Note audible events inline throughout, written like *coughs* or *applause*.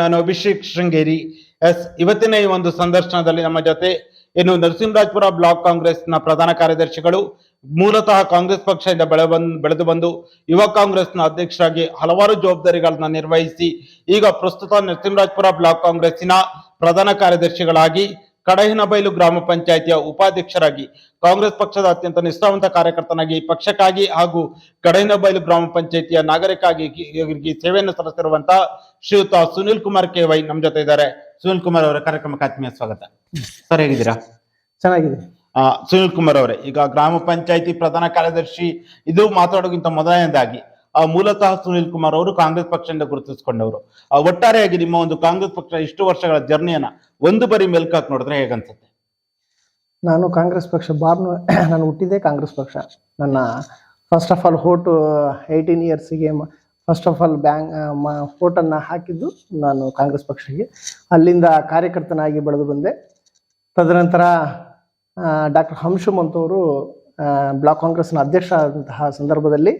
ನಾನು ಅಭಿಷೇಕ್ ಶೃಂಗೇರಿ. ಎಸ್, ಇವತ್ತಿನ ಈ ಒಂದು ಸಂದರ್ಶನದಲ್ಲಿ ನಮ್ಮ ಜೊತೆ ಇನ್ನು ನರಸಿಂಹರಾಜಪುರ ಬ್ಲಾಕ್ ಕಾಂಗ್ರೆಸ್ನ ಪ್ರಧಾನ ಕಾರ್ಯದರ್ಶಿಗಳು, ಮೂಲತಃ ಕಾಂಗ್ರೆಸ್ ಪಕ್ಷದಿಂದ ಬೆಳೆ ಬಂದ್, ಬೆಳೆದು ಬಂದು ಯುವ ಕಾಂಗ್ರೆಸ್ನ ಅಧ್ಯಕ್ಷರಾಗಿ ಹಲವಾರು ಜವಾಬ್ದಾರಿಗಳನ್ನ ನಿರ್ವಹಿಸಿ, ಈಗ ಪ್ರಸ್ತುತ ನರಸಿಂಹರಾಜಪುರ ಬ್ಲಾಕ್ ಕಾಂಗ್ರೆಸ್ಸಿನ ಪ್ರಧಾನ ಕಾರ್ಯದರ್ಶಿಗಳಾಗಿ ಕಡಹಿನಬೈಲು ಗ್ರಾಮ ಪಂಚಾಯಿತಿಯ ಉಪಾಧ್ಯಕ್ಷರಾಗಿ ಕಾಂಗ್ರೆಸ್ ಪಕ್ಷದ ಅತ್ಯಂತ ನಿಷ್ಠಾವಂತ ಕಾರ್ಯಕರ್ತನಾಗಿ ಪಕ್ಷಕ್ಕಾಗಿ ಹಾಗೂ ಕಡಹಿನಬೈಲು ಗ್ರಾಮ ಪಂಚಾಯಿತಿಯ ನಾಗರಿಕಾಗಿ ಸೇವೆಯನ್ನು ಸಲ್ಲಿಸಿರುವಂತಹ ಶ್ರೀಯುತ ಸುನಿಲ್ ಕುಮಾರ್ ಕೆ ವೈ ನಮ್ಮ ಜೊತೆ ಇದ್ದಾರೆ. ಸುನಿಲ್ ಕುಮಾರ್ ಅವರ ಕಾರ್ಯಕ್ರಮಕ್ಕೆ ಆತ್ಮೀಯ ಸ್ವಾಗತ. ಸರ್ ಹೇಗಿದ್ದೀರಾ? ಚೆನ್ನಾಗಿದೆ. ಆ, ಸುನಿಲ್ ಕುಮಾರ್ ಅವರೇ ಈಗ ಗ್ರಾಮ ಪಂಚಾಯಿತಿ ಪ್ರಧಾನ ಕಾರ್ಯದರ್ಶಿ ಇದು ಮಾತಾಡೋಕ್ಕಿಂತ ಮೊದಲನೇದಾಗಿ ಮೂಲತಃ ಸುನಿಲ್ ಕುಮಾರ್ ಅವರು ಕಾಂಗ್ರೆಸ್ ಪಕ್ಷದಿಂದ ಗುರುತಿಸಿಕೊಂಡವರು. ಆ, ಒಟ್ಟಾರೆಯಾಗಿ ನಿಮ್ಮ ಒಂದು ಕಾಂಗ್ರೆಸ್ ಪಕ್ಷ ಇಷ್ಟು ವರ್ಷಗಳ ಜರ್ನಿಯನ್ನ ಒಂದು ಬರಿ ಮೆಲ್ಕಾಕ್ ನೋಡಿದ್ರೆ ಹೇಗನ್ಸುತ್ತೆ ನಾನು ಕಾಂಗ್ರೆಸ್ ಪಕ್ಷ ಬಾರ್ನು *coughs* ನಾನು ಹುಟ್ಟಿದೆ ಕಾಂಗ್ರೆಸ್ ಪಕ್ಷ. ನನ್ನ first of all vote eighteen ಇಯರ್ಸಿಗೆ first of all bank ಫೋಟನ್ನ ಹಾಕಿದ್ದು ನಾನು ಕಾಂಗ್ರೆಸ್ ಪಕ್ಷಕ್ಕೆ. ಅಲ್ಲಿಂದ ಕಾರ್ಯಕರ್ತನಾಗಿ ಬೆಳೆದು ಬಂದೆ. ತದನಂತರ ಡಾಕ್ಟರ್ ಹಂಶುಮಂತ್ ಅವರು ಬ್ಲಾಕ್ ಕಾಂಗ್ರೆಸ್ನ ಅಧ್ಯಕ್ಷ ಆದಂತಹ ಸಂದರ್ಭದಲ್ಲಿ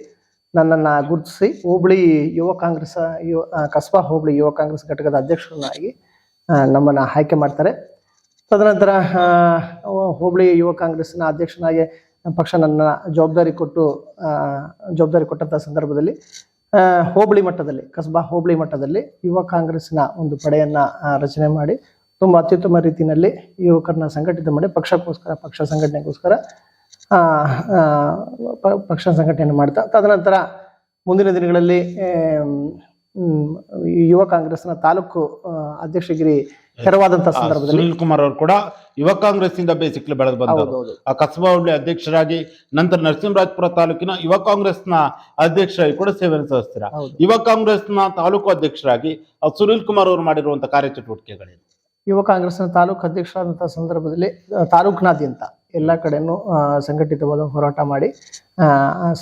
ನನ್ನನ್ನು ಗುರುತಿಸಿ ಹೋಬಳಿ ಯುವ ಕಾಂಗ್ರೆಸ್, ಯುವ ಕಸ್ಬಾ ಹೋಬಳಿ ಯುವ ಕಾಂಗ್ರೆಸ್ ಘಟಕದ ಅಧ್ಯಕ್ಷರನ್ನಾಗಿ ನಮ್ಮನ್ನು ಆಯ್ಕೆ ಮಾಡ್ತಾರೆ. ತದನಂತರ ಹೋಬಳಿ ಯುವ ಕಾಂಗ್ರೆಸ್ನ ಅಧ್ಯಕ್ಷನಾಗಿ ಪಕ್ಷ ನನ್ನ ಜವಾಬ್ದಾರಿ ಕೊಟ್ಟು ಜವಾಬ್ದಾರಿ ಕೊಟ್ಟಂಥ ಸಂದರ್ಭದಲ್ಲಿ ಹೋಬಳಿ ಮಟ್ಟದಲ್ಲಿ, ಕಸ್ಬಾ ಹೋಬಳಿ ಮಟ್ಟದಲ್ಲಿ ಯುವ ಕಾಂಗ್ರೆಸ್ನ ಒಂದು ಪಡೆಯನ್ನು ರಚನೆ ಮಾಡಿ, ತುಂಬ ಅತ್ಯುತ್ತಮ ರೀತಿಯಲ್ಲಿ ಯುವಕರನ್ನ ಸಂಘಟಿತ ಮಾಡಿ, ಪಕ್ಷಕ್ಕೋಸ್ಕರ, ಪಕ್ಷ ಸಂಘಟನೆಗೋಸ್ಕರ ಪಕ್ಷ ಸಂಘಟನೆಯನ್ನು ಮಾಡ್ತಾ ತದನಂತರ ಮುಂದಿನ ದಿನಗಳಲ್ಲಿ ಯುವ ಕಾಂಗ್ರೆಸ್ನ ತಾಲೂಕು ಅಧ್ಯಕ್ಷಗಿರಿ ತೆರವಾದಂತಹ ಸಂದರ್ಭದಲ್ಲಿ ಸುನಿಲ್ ಕುಮಾರ್ ಅವರು ಕೂಡ ಯುವ ಕಾಂಗ್ರೆಸ್ ಇಂದ ಬೇಸಿಕ್ಲಿ ಬೆಳೆದು ಬಂದವರು. ಆ ಕಸಬಾ ಅಧ್ಯಕ್ಷರಾಗಿ ನಂತರ ನರಸಿಂಹರಾಜಪುರ ತಾಲೂಕಿನ ಯುವ ಕಾಂಗ್ರೆಸ್ನ ಅಧ್ಯಕ್ಷರಾಗಿ ಕೂಡ ಸೇವೆ ಸಲ್ಲಿಸ್ತೀರಾ. ಯುವ ಕಾಂಗ್ರೆಸ್ನ ತಾಲೂಕು ಅಧ್ಯಕ್ಷರಾಗಿ ಸುನಿಲ್ ಕುಮಾರ್ ಅವರು ಮಾಡಿರುವಂತಹ ಕಾರ್ಯಚಟುವಟಿಕೆಗಳೇನು? ಯುವ ಕಾಂಗ್ರೆಸ್ನ ತಾಲೂಕು ಅಧ್ಯಕ್ಷರಾದಂತಹ ಸಂದರ್ಭದಲ್ಲಿ ತಾಲೂಕಿನಾದ್ಯಂತ ಎಲ್ಲ ಕಡೆನೂ ಸಂಘಟಿತವಾದ ಹೋರಾಟ ಮಾಡಿ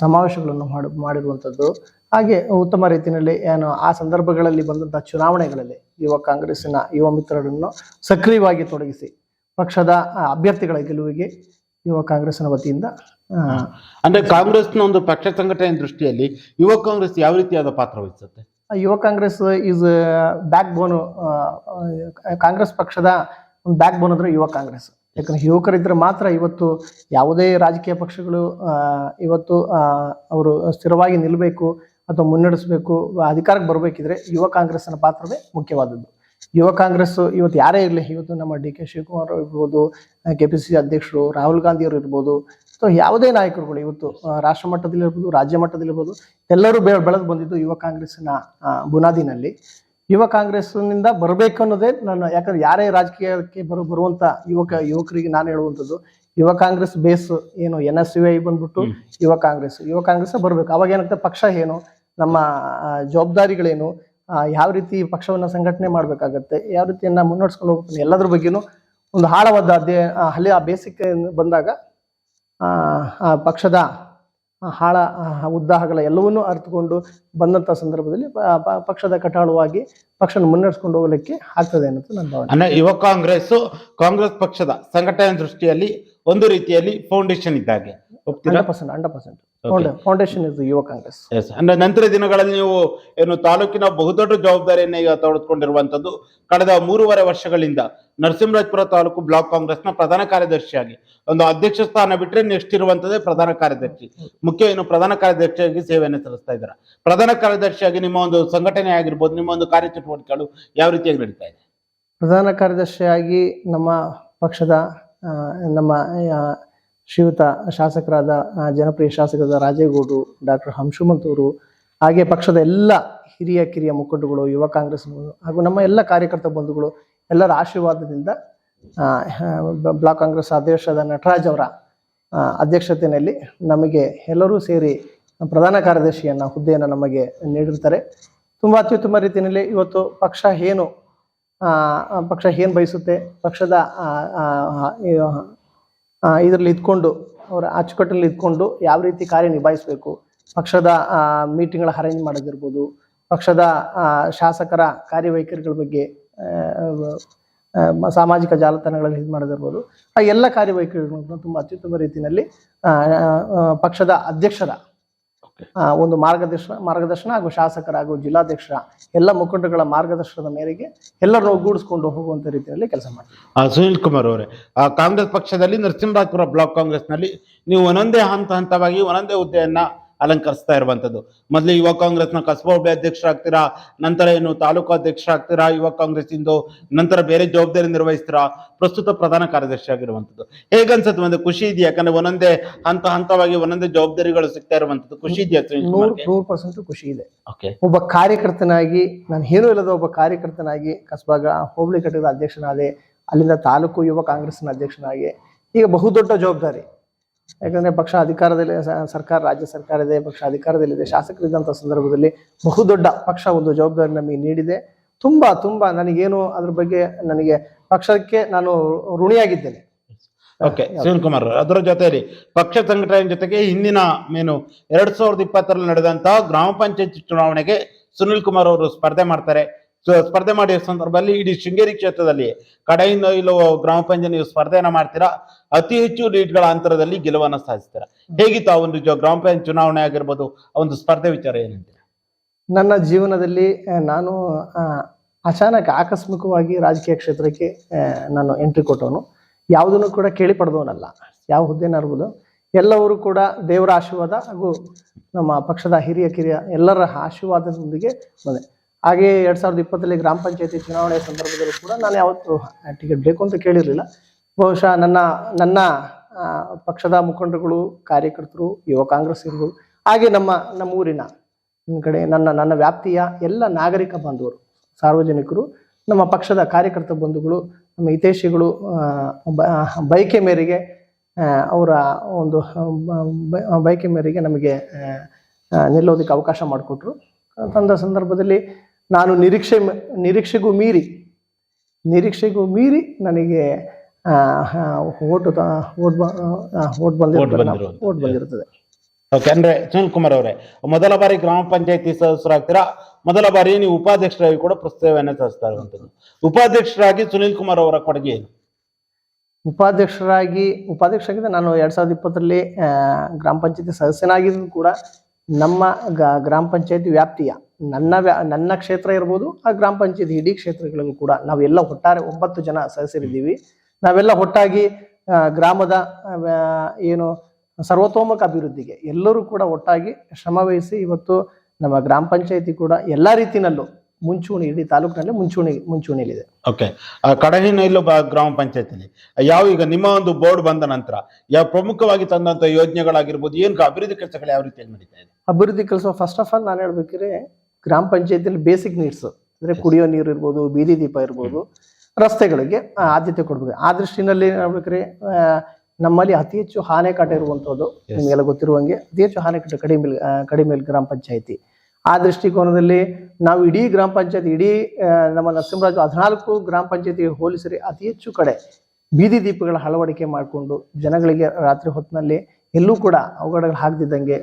ಸಮಾವೇಶಗಳನ್ನು ಮಾಡಿ ಮಾಡಿರುವಂಥದ್ದು. ಹಾಗೆ ಉತ್ತಮ ರೀತಿಯಲ್ಲಿ ಏನು ಆ ಸಂದರ್ಭಗಳಲ್ಲಿ ಬಂದಂತಹ ಚುನಾವಣೆಗಳಲ್ಲಿ ಯುವ ಕಾಂಗ್ರೆಸ್ಸಿನ ಯುವ ಮಿತ್ರರನ್ನು ಸಕ್ರಿಯವಾಗಿ ತೊಡಗಿಸಿ ಪಕ್ಷದ ಅಭ್ಯರ್ಥಿಗಳ ಗೆಲುವಿಗೆ ಯುವ ಕಾಂಗ್ರೆಸ್ನ ವತಿಯಿಂದ ಅಂದ್ರೆ ಕಾಂಗ್ರೆಸ್ನ ಒಂದು ಪಕ್ಷ ಸಂಘಟನೆ ದೃಷ್ಟಿಯಲ್ಲಿ ಯುವ ಕಾಂಗ್ರೆಸ್ ಯಾವ ರೀತಿಯಾದ ಪಾತ್ರ ವಹಿಸುತ್ತೆ? ಯುವ Congress is backbone Congress ಪಕ್ಷದ ಒಂದು ಬ್ಯಾಕ್ ಬೋನ್ ಅಂದ್ರೆ ಯುವ ಕಾಂಗ್ರೆಸ್. ಯಾಕಂದ್ರೆ ಯುವಕರಿದ್ರೆ ಮಾತ್ರ ಇವತ್ತು ಯಾವುದೇ ರಾಜಕೀಯ ಪಕ್ಷಗಳು ಇವತ್ತು ಅವರು ಸ್ಥಿರವಾಗಿ ನಿಲ್ಲಬೇಕು ಅಥವಾ ಮುನ್ನಡೆಸಬೇಕು, ಅಧಿಕಾರಕ್ಕೆ ಬರಬೇಕಿದ್ರೆ ಯುವ ಕಾಂಗ್ರೆಸ್ನ ಪಾತ್ರವೇ ಮುಖ್ಯವಾದದ್ದು. ಯುವ ಕಾಂಗ್ರೆಸ್ ಇವತ್ತು ಯಾರೇ ಇರಲಿ, ಇವತ್ತು ನಮ್ಮ ಡಿ ಕೆ ಶಿವಕುಮಾರ್ ಇರ್ಬೋದು ಕೆ ಪಿ ಸಿ ಅಧ್ಯಕ್ಷರು, ರಾಹುಲ್ ಗಾಂಧಿ ಅವರು ಇರ್ಬೋದು, ಅಥವಾ ಯಾವುದೇ ನಾಯಕರುಗಳು ಇವತ್ತು ರಾಷ್ಟ್ರ ಮಟ್ಟದಲ್ಲಿ ಇರ್ಬೋದು, ರಾಜ್ಯ ಮಟ್ಟದಲ್ಲಿ ಇರ್ಬೋದು, ಎಲ್ಲರೂ ಬೆಳೆದು ಬಂದಿದ್ದು ಯುವ ಕಾಂಗ್ರೆಸ್ನ ಬುನಾದಿನಲ್ಲಿ. ಯುವ ಕಾಂಗ್ರೆಸ್ನಿಂದ ಬರಬೇಕು ಅನ್ನೋದೇ ನಾನು ಯಾಕಂದ್ರೆ ಯಾರೇ ರಾಜಕೀಯಕ್ಕೆ ಬರು ಬರುವಂತ ಯುವಕ ಯುವಕರಿಗೆ ನಾನು ಹೇಳುವಂಥದ್ದು ಯುವ ಕಾಂಗ್ರೆಸ್ ಬೇಸ್ ಏನು ಎನ್ ಎಸ್ ಯು ಐ ಬಂದ್ಬಿಟ್ಟು ಯುವ ಕಾಂಗ್ರೆಸ್ ಯುವ ಕಾಂಗ್ರೆಸ್ ಬರಬೇಕು. ಅವಾಗ ಏನಾಗುತ್ತೆ ಪಕ್ಷ ಏನು ನಮ್ಮ ಜವಾಬ್ದಾರಿಗಳೇನು ಯಾವ ರೀತಿ ಪಕ್ಷವನ್ನ ಸಂಘಟನೆ ಮಾಡಬೇಕಾಗತ್ತೆ ಯಾವ ರೀತಿಯನ್ನ ಮುನ್ನಡೆಸ್ಕೊಂಡು ಹೋಗ್ಬೇಕು ಎಲ್ಲದ್ರ ಬಗ್ಗೆನೂ ಒಂದು ಆಳವಾದ ಅಧ್ಯಯ ಆ, ಅಲ್ಲಿ ಆ ಬೇಸಿಕ್ ಬಂದಾಗ ಆ, ಪಕ್ಷದ ಹಾಳ ಉದ್ದ ಹಗಲ ಎಲ್ಲವನ್ನೂ ಅರ್ಥಕೊಂಡು ಬಂದಂಥ ಸಂದರ್ಭದಲ್ಲಿ ಪಕ್ಷದ ಕಟಾಳುವಾಗಿ ಪಕ್ಷನ ಮುನ್ನಡೆಸ್ಕೊಂಡು ಹೋಗಲಿಕ್ಕೆ ಆಗ್ತದೆ ಅನ್ನೋದು ನನ್ನ ಭಾವನೆ. ಯುವ ಕಾಂಗ್ರೆಸ್ ಕಾಂಗ್ರೆಸ್ ಪಕ್ಷದ ಸಂಘಟನೆ ದೃಷ್ಟಿಯಲ್ಲಿ ಒಂದು ರೀತಿಯಲ್ಲಿ ಫೌಂಡೇಶನ್ ಇದ್ದಾಗೆ. ಒಪ್ತೀರಾ hundred percent hundred percent. Foundation is ಯುವ ಕಾಂಗ್ರೆಸ್ ಎಸ್ ಅಂದ್ರೆ ನಂತರ ದಿನಗಳಲ್ಲಿ ನೀವು ಏನು ತಾಲೂಕಿನ ಬಹುದೊಡ್ಡ ಜವಾಬ್ದಾರಿಯನ್ನು ಈಗ ತೊಡೆದುಕೊಂಡಿರುವಂತದ್ದು ಕಳೆದ ಮೂರುವರೆ ವರ್ಷಗಳಿಂದ ನರಸಿಂಹರಾಜಪುರ ತಾಲೂಕು ಬ್ಲಾಕ್ ಕಾಂಗ್ರೆಸ್ನ ಪ್ರಧಾನ ಕಾರ್ಯದರ್ಶಿಯಾಗಿ ಒಂದು ಅಧ್ಯಕ್ಷ ಸ್ಥಾನ ಬಿಟ್ಟರೆ ನೆಕ್ಸ್ಟ್ ಇರುವಂತದ್ದೇ ಪ್ರಧಾನ ಕಾರ್ಯದರ್ಶಿ. ಮುಖ್ಯ ಏನು ಪ್ರಧಾನ ಕಾರ್ಯದರ್ಶಿಯಾಗಿ ಸೇವೆಯನ್ನು ಸಲ್ಲಿಸ್ತಾ ಇದ್ದಾರೆ. ಪ್ರಧಾನ ಕಾರ್ಯದರ್ಶಿಯಾಗಿ ನಿಮ್ಮ ಒಂದು ಸಂಘಟನೆ ಆಗಿರ್ಬೋದು ನಿಮ್ಮ ಒಂದು ಕಾರ್ಯಚಟುವಟಿಕೆಗಳು ಯಾವ ರೀತಿಯಾಗಿ ನಡೀತಾ ಇದೆ? ಪ್ರಧಾನ ಕಾರ್ಯದರ್ಶಿಯಾಗಿ ನಮ್ಮ ಪಕ್ಷದ ನಮ್ಮ ಶ್ರೀಯುತ ಶಾಸಕರಾದ ಜನಪ್ರಿಯ ಶಾಸಕರಾದ ರಾಜೇಗೌಡರು ಡಾಕ್ಟರ್ ಹಂಶುಮಂತ್ ಅವರು ಹಾಗೆ ಪಕ್ಷದ ಎಲ್ಲ ಹಿರಿಯ, ಕಿರಿಯ ಮುಖಂಡಗಳು ಯುವ ಕಾಂಗ್ರೆಸ್ ಹಾಗೂ ನಮ್ಮ ಎಲ್ಲ ಕಾರ್ಯಕರ್ತ ಬಂಧುಗಳು ಎಲ್ಲರ ಆಶೀರ್ವಾದದಿಂದ ಬ್ಲಾಕ್ ಕಾಂಗ್ರೆಸ್ ಅಧ್ಯಕ್ಷರಾದ ನಟರಾಜ್ ಅವರ ಅಧ್ಯಕ್ಷತೆಯಲ್ಲಿ ನಮಗೆ ಎಲ್ಲರೂ ಸೇರಿ ಪ್ರಧಾನ ಕಾರ್ಯದರ್ಶಿಯನ್ನ, ಹುದ್ದೆಯನ್ನು ನಮಗೆ ನೀಡಿರ್ತಾರೆ. ತುಂಬ ಅತ್ಯುತ್ತಮ ರೀತಿಯಲ್ಲಿ ಇವತ್ತು ಪಕ್ಷ ಏನು ಪಕ್ಷ ಏನು ಬಯಸುತ್ತೆ, ಪಕ್ಷದ ಇದರಲ್ಲಿ ಇದ್ಕೊಂಡು, ಅವರ ಅಚ್ಚುಕಟ್ಟಲ್ಲಿ ಇದ್ಕೊಂಡು ಯಾವ ರೀತಿ ಕಾರ್ಯ ನಿಭಾಯಿಸಬೇಕು? ಪಕ್ಷದ ಮೀಟಿಂಗ್ಗಳ ಅರೇಂಜ್ ಮಾಡೋದಿರ್ಬೋದು, ಪಕ್ಷದ ಶಾಸಕರ, ಕಾರ್ಯವೈಖರಿಗಳ ಬಗ್ಗೆ ಸಾಮಾಜಿಕ ಜಾಲತಾಣಗಳಲ್ಲಿ ಇದು ಮಾಡೋದಿರ್ಬೋದು. ಆ, ಎಲ್ಲ ಕಾರ್ಯವೈಖರಿಗಳನ್ನು ತುಂಬ ಅತ್ಯುತ್ತಮ ರೀತಿಯಲ್ಲಿ ಪಕ್ಷದ ಅಧ್ಯಕ್ಷರ ಒಂದು ಮಾರ್ಗದರ್ಶನ ಮಾರ್ಗದರ್ಶನ ಹಾಗೂ ಶಾಸಕರ ಹಾಗೂ ಜಿಲ್ಲಾಧ್ಯಕ್ಷರ ಎಲ್ಲ ಮುಖಂಡಗಳ ಮಾರ್ಗದರ್ಶನದ ಮೇರೆಗೆ ಎಲ್ಲರನ್ನು ಒಗ್ಗೂಡಿಸಿಕೊಂಡು ಹೋಗುವಂತ ರೀತಿಯಲ್ಲಿ ಕೆಲಸ ಮಾಡ್ತೀವಿ. ಸುನಿಲ್ ಕುಮಾರ್ ಅವರೇ ಕಾಂಗ್ರೆಸ್ ಪಕ್ಷದಲ್ಲಿ ನರಸಿಂಹರಾಜಪುರ ಬ್ಲಾಕ್ ಕಾಂಗ್ರೆಸ್ನಲ್ಲಿ ನೀವು ಒಂದೊಂದೇ ಹಂತ ಹಂತವಾಗಿ ಒಂದೊಂದೇ ಹುದ್ದೆಯನ್ನ ಅಲಂಕರಿಸ್ತಾ ಇರುವಂತದ್ದು ಮೊದಲು ಯುವ ಕಾಂಗ್ರೆಸ್ನ ಕಸಬಾ ಅಧ್ಯಕ್ಷರಾಗ್ತೀರಾ ನಂತರ ಏನು ತಾಲೂಕು ಅಧ್ಯಕ್ಷರಾಗ್ತೀರಾ ಯುವ ಕಾಂಗ್ರೆಸ್ ಇಂದು ನಂತರ ಬೇರೆ ಜವಾಬ್ದಾರಿ ನಿರ್ವಹಿಸ್ತೀರಾ ಪ್ರಸ್ತುತ ಪ್ರಧಾನ ಕಾರ್ಯದರ್ಶಿ ಆಗಿರುವಂತದ್ದು ಹೇಗನ್ಸುತ್ತೆ ಒಂದು ಖುಷಿ ಇದೆಯಾ? ಯಾಕಂದ್ರೆ ಒಂದೊಂದೇ ಹಂತ ಹಂತವಾಗಿ ಒಂದೊಂದೇ ಜವಾಬ್ದಾರಿಗಳು ಸಿಗ್ತಾ ಇರುವಂತದ್ದು ಖುಷಿ ಇದೆಯಾ ನೂರ್ ಪರ್ಸೆಂಟ್ ಖುಷಿ ಇದೆ. ಒಬ್ಬ ಕಾರ್ಯಕರ್ತನಾಗಿ ನಾನು ಏನೂ ಇಲ್ಲದ ಒಬ್ಬ ಕಾರ್ಯಕರ್ತನಾಗಿ ಕಸಬಾಗ ಹೋಬಳಿ ಘಟಕದ ಅಧ್ಯಕ್ಷನಾದೆ ಅಲ್ಲಿಂದ ತಾಲೂಕು ಯುವ ಕಾಂಗ್ರೆಸ್ನ ಅಧ್ಯಕ್ಷನಾಗಿ ಈಗ ಬಹುದೊಡ್ಡ ಜವಾಬ್ದಾರಿ. ಯಾಕಂದ್ರೆ ಪಕ್ಷ ಅಧಿಕಾರದಲ್ಲಿ ಸರ್ಕಾರ, ರಾಜ್ಯ ಸರ್ಕಾರ ಇದೆ, ಪಕ್ಷ ಅಧಿಕಾರದಲ್ಲಿದೆ. ಶಾಸಕರಿದ್ದಂಥ ಸಂದರ್ಭದಲ್ಲಿ ಬಹುದೊಡ್ಡ ಪಕ್ಷ ಒಂದು ಜವಾಬ್ದಾರಿ ನಮಗೆ ನೀಡಿದೆ. ತುಂಬಾ ತುಂಬಾ ನನಗೇನು ಅದ್ರ ಬಗ್ಗೆ ನನಗೆ ಪಕ್ಷಕ್ಕೆ ನಾನು ಋಣಿಯಾಗಿದ್ದೇನೆ. ಓಕೆ ಸುನಿಲ್ ಕುಮಾರ್ ಅದರ ಜೊತೆಯಲ್ಲಿ ಪಕ್ಷ ಸಂಘಟನೆ ಜೊತೆಗೆ ಹಿಂದಿನ ಏನು ಎರಡ್ ಸಾವಿರದ ಇಪ್ಪತ್ತರಲ್ಲಿ ನಡೆದಂತಹ ಗ್ರಾಮ ಪಂಚಾಯತ್ ಚುನಾವಣೆಗೆ ಸುನಿಲ್ ಕುಮಾರ್ ಅವರು ಸ್ಪರ್ಧೆ ಮಾಡ್ತಾರೆ. ಸ್ಪರ್ಧೆ ಮಾಡಿರೋ ಸಂದರ್ಭದಲ್ಲಿ ಇಡೀ ಶೃಂಗೇರಿ ಕ್ಷೇತ್ರದಲ್ಲಿ ಕಡೆಯಿಂದ ಇಲ್ಲೋ ಗ್ರಾಮ ಪಂಚಾಯತ್ ನೀವು ಸ್ಪರ್ಧೆಯನ್ನ ಮಾಡ್ತೀರಾ? ಅತಿ ಹೆಚ್ಚು ಲೀಡ್ಗಳ ಅಂತರದಲ್ಲಿ ಗೆಲುವನ್ನ ಸಾಧಿಸ್ತೀರಾ? ಹೇಗಿತ್ತು ಆ ಒಂದು ಗ್ರಾಮ ಪಂಚಾಯತ್ ಚುನಾವಣೆ ಆಗಿರ್ಬೋದು, ಆ ಒಂದು ಸ್ಪರ್ಧೆ ವಿಚಾರ ಏನಂತೀರಾ ನನ್ನ ಜೀವನದಲ್ಲಿ ನಾನು ಅಚಾನಕ್ ಆಕಸ್ಮಿಕವಾಗಿ ರಾಜಕೀಯ ಕ್ಷೇತ್ರಕ್ಕೆ ನಾನು ಎಂಟ್ರಿ ಕೊಟ್ಟವನು. ಯಾವುದನ್ನು ಕೂಡ ಕೇಳಿ ಪಡೆದವನಲ್ಲ ಯಾವ ಹುದ್ದೆನಾರ್ಬೋದು ಎಲ್ಲವರು ಕೂಡ ದೇವರ ಆಶೀರ್ವಾದ ಹಾಗೂ ನಮ್ಮ ಪಕ್ಷದ ಹಿರಿಯ, ಕಿರಿಯ ಎಲ್ಲರ ಆಶೀರ್ವಾದದೊಂದಿಗೆ ಬಂದೆ. ಹಾಗೆ ಎರಡ್ ಸಾವಿರದ ಇಪ್ಪತ್ತರಲ್ಲಿ ಗ್ರಾಮ ಪಂಚಾಯತಿ ಚುನಾವಣೆಯ ಸಂದರ್ಭದಲ್ಲೂ ಕೂಡ ನಾನು ಯಾವತ್ತು ಟಿಕೆಟ್ ಬೇಕು ಅಂತ ಕೇಳಿರಲಿಲ್ಲ. ಬಹುಶಃ ನನ್ನ ನನ್ನ ಪಕ್ಷದ ಮುಖಂಡರುಗಳು ಕಾರ್ಯಕರ್ತರು ಯುವ ಕಾಂಗ್ರೆಸ್ ಹಾಗೆ ನಮ್ಮ ನಮ್ಮ ಊರಿನ ಈ ಕಡೆ ನನ್ನ ನನ್ನ ವ್ಯಾಪ್ತಿಯ ಎಲ್ಲ ನಾಗರಿಕ ಬಾಂಧವರು ಸಾರ್ವಜನಿಕರು ನಮ್ಮ ಪಕ್ಷದ ಕಾರ್ಯಕರ್ತ ಬಂಧುಗಳು ನಮ್ಮ ಹಿತೇಶಿಗಳು ಆ, ಬ- ಬಯಕೆ ಮೇರೆಗೆ ಅವರ ಒಂದು ಬ- ಬ- ಬಯಕೆ ಮೇರೆಗೆ ನಮಗೆ ನಿಲ್ಲೋದಕ್ಕೆ ಅವಕಾಶ ಮಾಡಿಕೊಟ್ರು. ತಂದ ಸಂದರ್ಭದಲ್ಲಿ ನಾನು ನಿರೀಕ್ಷೆ ನಿರೀಕ್ಷೆಗೂ ಮೀರಿ ನಿರೀಕ್ಷೆಗೂ ಮೀರಿ ನನಗೆ ಓಟ್ ಓಟ್ ಓಟ್. ಓಟ್ ಬಂದಿರ್ತದೆ ಓಕೆ ಅಂದ್ರೆ ಸುನಿಲ್ ಕುಮಾರ್ ಅವರೇ ಮೊದಲ ಬಾರಿ ಗ್ರಾಮ ಪಂಚಾಯತಿ ಸದಸ್ಯರಾಗ್ತೀರಾ? ಮೊದಲ ಬಾರಿ ನೀವು ಉಪಾಧ್ಯಕ್ಷರಾಗಿ ಕೂಡ ಪ್ರಸ್ತಾವನೆ ಸಲ್ಲಿಸ್ತಾ ಇರುವಂತದ್ದು ಉಪಾಧ್ಯಕ್ಷರಾಗಿ ಸುನಿಲ್ ಕುಮಾರ್ ಅವರ ಕೊಡುಗೆ ಏನು? ಉಪಾಧ್ಯಕ್ಷರಾಗಿ ಉಪಾಧ್ಯಕ್ಷರಾಗಿದ್ದ ನಾನು ಎರಡ್ ಸಾವಿರದ ಇಪ್ಪತ್ತರಲ್ಲಿ ಗ್ರಾಮ ಪಂಚಾಯತಿ ಸದಸ್ಯನಾಗಿದ್ದು ಕೂಡ ನಮ್ಮ ಗ್ರಾಮ ಪಂಚಾಯತಿ ವ್ಯಾಪ್ತಿಯ ನನ್ನ ವ್ಯಾ ನನ್ನ ಕ್ಷೇತ್ರ ಇರ್ಬೋದು ಆ ಗ್ರಾಮ ಪಂಚಾಯತ್ ಇಡೀ ಕ್ಷೇತ್ರಗಳಲ್ಲೂ ಕೂಡ ನಾವೆಲ್ಲ ಒಟ್ಟಾರೆ ಒಂಬತ್ತು ಜನ ಸದಸ್ಯರಿದ್ದೀವಿ. ನಾವೆಲ್ಲ ಒಟ್ಟಾಗಿ ಗ್ರಾಮದ ಏನು ಸರ್ವತೋಮುಖ ಅಭಿವೃದ್ಧಿಗೆ ಎಲ್ಲರೂ ಕೂಡ ಒಟ್ಟಾಗಿ ಶ್ರಮವಹಿಸಿ ಇವತ್ತು ನಮ್ಮ ಗ್ರಾಮ ಪಂಚಾಯತಿ ಕೂಡ ಎಲ್ಲ ರೀತಿಯಲ್ಲೂ ಮುಂಚೂಣಿ ಇಡೀ ತಾಲೂಕಿನಲ್ಲಿ ಮುಂಚೂಣಿ ಮುಂಚೂಣಿಯಲ್ಲಿದೆ. ಓಕೆ ಕಡಹಿನ ಇಲ್ಲೂ ಗ್ರಾಮ ಪಂಚಾಯತಿಲಿ ಯಾವ ಈಗ ನಿಮ್ಮ ಒಂದು ಬೋರ್ಡ್ ಬಂದ ನಂತರ ಯಾವ ಪ್ರಮುಖವಾಗಿ ತಂದಂತ ಯೋಜನೆಗಳಾಗಿರ್ಬೋದು ಏನು ಅಭಿವೃದ್ಧಿ ಕೆಲಸಗಳು ಯಾವ ರೀತಿಯಲ್ಲಿ ನಡೀತಾ ಇದೆ? ಅಭಿವೃದ್ಧಿ ಕೆಲಸ ಫಸ್ಟ್ ಆಫ್ ಆಲ್ ನಾನು ಹೇಳ್ಬೇಕಿದ್ರೆ ಗ್ರಾಮ ಪಂಚಾಯತಿಯಲ್ಲಿ ಬೇಸಿಕ್ ನೀಡ್ಸ್ ಅಂದ್ರೆ ಕುಡಿಯೋ ನೀರು ಇರ್ಬೋದು ಬೀದಿ ದೀಪ ಇರ್ಬೋದು ರಸ್ತೆಗಳಿಗೆ ಆದ್ಯತೆ ಕೊಡ್ಬೋದು. ಆ ದೃಷ್ಟಿನಲ್ಲಿ ಹೇಳ್ಬೇಕ್ರೆ ಆ, ನಮ್ಮಲ್ಲಿ ಅತಿ ಹೆಚ್ಚು ಆನೆಕಟ್ಟ ಇರುವಂತದ್ದು ನಿಮಗೆಲ್ಲ ಗೊತ್ತಿರುವಂಗೆ ಅತಿ ಹೆಚ್ಚು ಆನೆಕಟ್ಟ ಕಡಿಮೆ ಕಡಿಮೆ ಗ್ರಾಮ ಪಂಚಾಯತಿ. ಆ ದೃಷ್ಟಿಕೋನದಲ್ಲಿ ನಾವು ಇಡೀ ಗ್ರಾಮ ಪಂಚಾಯತಿ ಇಡೀ ನಮ್ಮ ನರಸಿಂಹರಾಜು ಹದಿನಾಲ್ಕು ಗ್ರಾಮ ಪಂಚಾಯತಿಗೆ ಹೋಲಿಸಿರಿ ಅತಿ ಹೆಚ್ಚು ಕಡೆ ಬೀದಿ ದೀಪಗಳ ಅಳವಡಿಕೆ ಮಾಡಿಕೊಂಡು ಜನಗಳಿಗೆ ರಾತ್ರಿ ಹೊತ್ತಿನಲ್ಲಿ ಎಲ್ಲೂ ಕೂಡ ಅವಘಡಗಳು ಆಗದಿದ್ದಂಗೆ